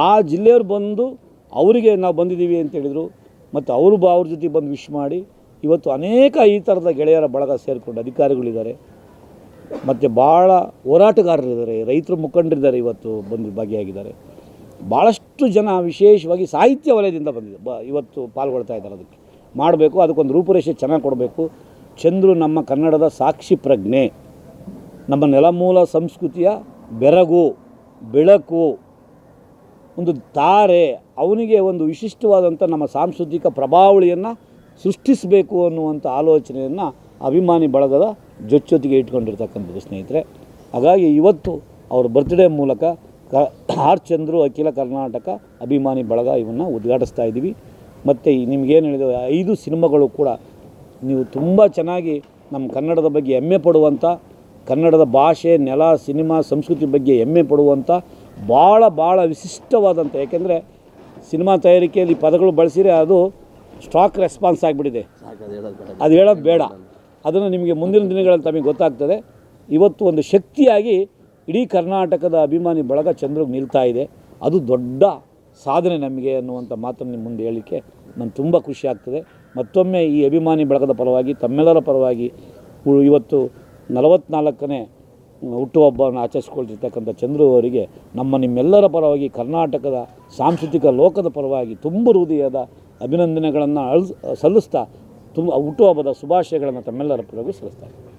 ಆ ಜಿಲ್ಲೆಯವ್ರು ಬಂದು ಅವರಿಗೆ ನಾವು ಬಂದಿದ್ದೀವಿ ಅಂತ ಹೇಳಿದರು. ಮತ್ತು ಅವರು ಬಾ, ಅವ್ರ ಜೊತೆ ಬಂದು ವಿಶ್ ಮಾಡಿ, ಇವತ್ತು ಅನೇಕ ಈ ಥರದ ಗೆಳೆಯರ ಬಳಗ ಸೇರಿಕೊಂಡು ಅಧಿಕಾರಿಗಳಿದ್ದಾರೆ. ಮತ್ತು ಭಾಳ ಹೋರಾಟಗಾರರಿದ್ದಾರೆ, ರೈತರು ಮುಖಂಡರಿದ್ದಾರೆ ಇವತ್ತು ಬಂದು ಭಾಗಿಯಾಗಿದ್ದಾರೆ. ಭಾಳಷ್ಟು ಜನ ವಿಶೇಷವಾಗಿ ಸಾಹಿತ್ಯ ವಲಯದಿಂದ ಬಂದಿದೆ, ಬ, ಇವತ್ತು ಪಾಲ್ಗೊಳ್ತಾ ಇದ್ದಾರೆ ಅದಕ್ಕೆ. ಮಾಡಬೇಕು, ಅದಕ್ಕೊಂದು ರೂಪುರೇಷೆ ಚೆನ್ನಾಗಿ ಕೊಡಬೇಕು. ಚಂದ್ರು ನಮ್ಮ ಕನ್ನಡದ ಸಾಕ್ಷಿ ಪ್ರಜ್ಞೆ. ನಮ್ಮ ನೆಲಮೂಲ ಸಂಸ್ಕೃತಿಯ ಬೆರಗು, ಬೆಳಕು, ಒಂದು ತಾರೆ, ಅವನಿಗೆ ಒಂದು ವಿಶಿಷ್ಟವಾದಂಥ ನಮ್ಮ ಸಾಂಸ್ಕೃತಿಕ ಪ್ರಭಾವಳಿಯನ್ನು ಸೃಷ್ಟಿಸಬೇಕು ಅನ್ನುವಂಥ ಆಲೋಚನೆಯನ್ನು ಅಭಿಮಾನಿ ಬಳಗದ ಜೊಚ್ಚೊತ್ತಿಗೆ ಇಟ್ಕೊಂಡಿರ್ತಕ್ಕಂಥದ್ದು ಸ್ನೇಹಿತರೆ. ಹಾಗಾಗಿ ಇವತ್ತು ಅವ್ರ ಬರ್ತ್ಡೇ ಮೂಲಕ ಕ, ಆರ್ ಚಂದ್ರು, ಅಖಿಲ ಕರ್ನಾಟಕ ಅಭಿಮಾನಿ ಬಳಗ ಇವನ್ನು ಉದ್ಘಾಟಿಸ್ತಾ ಇದ್ದೀವಿ. ಮತ್ತು ನಿಮಗೇನು ಹೇಳಿದ, ಐದು ಸಿನಿಮಾಗಳು ಕೂಡ ನೀವು ತುಂಬ ಚೆನ್ನಾಗಿ ನಮ್ಮ ಕನ್ನಡದ ಬಗ್ಗೆ ಹೆಮ್ಮೆ ಪಡುವಂಥ ಕನ್ನಡದ ಭಾಷೆ ನೆಲ ಸಿನಿಮಾ ಸಂಸ್ಕೃತಿ ಬಗ್ಗೆ ಹೆಮ್ಮೆ ಪಡುವಂಥ ಭಾಳ ಭಾಳ ವಿಶಿಷ್ಟವಾದಂಥ ಯಾಕೆಂದರೆ ಸಿನಿಮಾ ತಯಾರಿಕೆಯಲ್ಲಿ ಪದಗಳು ಬಳಸಿದರೆ ಅದು ಸ್ಟಾಕ್ ರೆಸ್ಪಾನ್ಸ್ ಆಗಿಬಿಟ್ಟಿದೆ. ಅದು ಹೇಳೋದು ಬೇಡ. ಅದನ್ನು ನಿಮಗೆ ಮುಂದಿನ ದಿನಗಳಲ್ಲಿ ತಮಗೆ ಗೊತ್ತಾಗ್ತದೆ. ಇವತ್ತು ಒಂದು ಶಕ್ತಿಯಾಗಿ ಇಡೀ ಕರ್ನಾಟಕದ ಅಭಿಮಾನಿ ಬಳಗ ಚಂದ್ರಗೆ ನಿಲ್ತಾ ಇದೆ. ಅದು ದೊಡ್ಡ ಸಾಧನೆ ನಮಗೆ ಅನ್ನುವಂಥ ಮಾತನ್ನು ನಿಮ್ಮ ಮುಂದೆ ಹೇಳಲಿಕ್ಕೆ ನಾನು ತುಂಬ ಖುಷಿ ಆಗ್ತದೆ. ಮತ್ತೊಮ್ಮೆ ಈ ಅಭಿಮಾನಿ ಬಳಗದ ಪರವಾಗಿ ತಮ್ಮೆಲ್ಲರ ಪರವಾಗಿ ಇವತ್ತು ನಲವತ್ನಾಲ್ಕನೇ ಹುಟ್ಟುಹಬ್ಬವನ್ನು ಆಚರಿಸ್ಕೊಳ್ತಿರ್ತಕ್ಕಂಥ ಚಂದ್ರು ಅವರಿಗೆ ನಮ್ಮ ನಿಮ್ಮೆಲ್ಲರ ಪರವಾಗಿ ಕರ್ನಾಟಕದ ಸಾಂಸ್ಕೃತಿಕ ಲೋಕದ ಪರವಾಗಿ ತುಂಬ ಹೃದಯದ ಅಭಿನಂದನೆಗಳನ್ನು ಅಳ್ ಸಲ್ಲಿಸ್ತಾ ತುಂಬ, ಹುಟ್ಟುಹಬ್ಬದ ಶುಭಾಶಯಗಳನ್ನು ತಮ್ಮೆಲ್ಲರ ಪರವಾಗಿ ಸಲ್ಲಿಸ್ತಾರೆ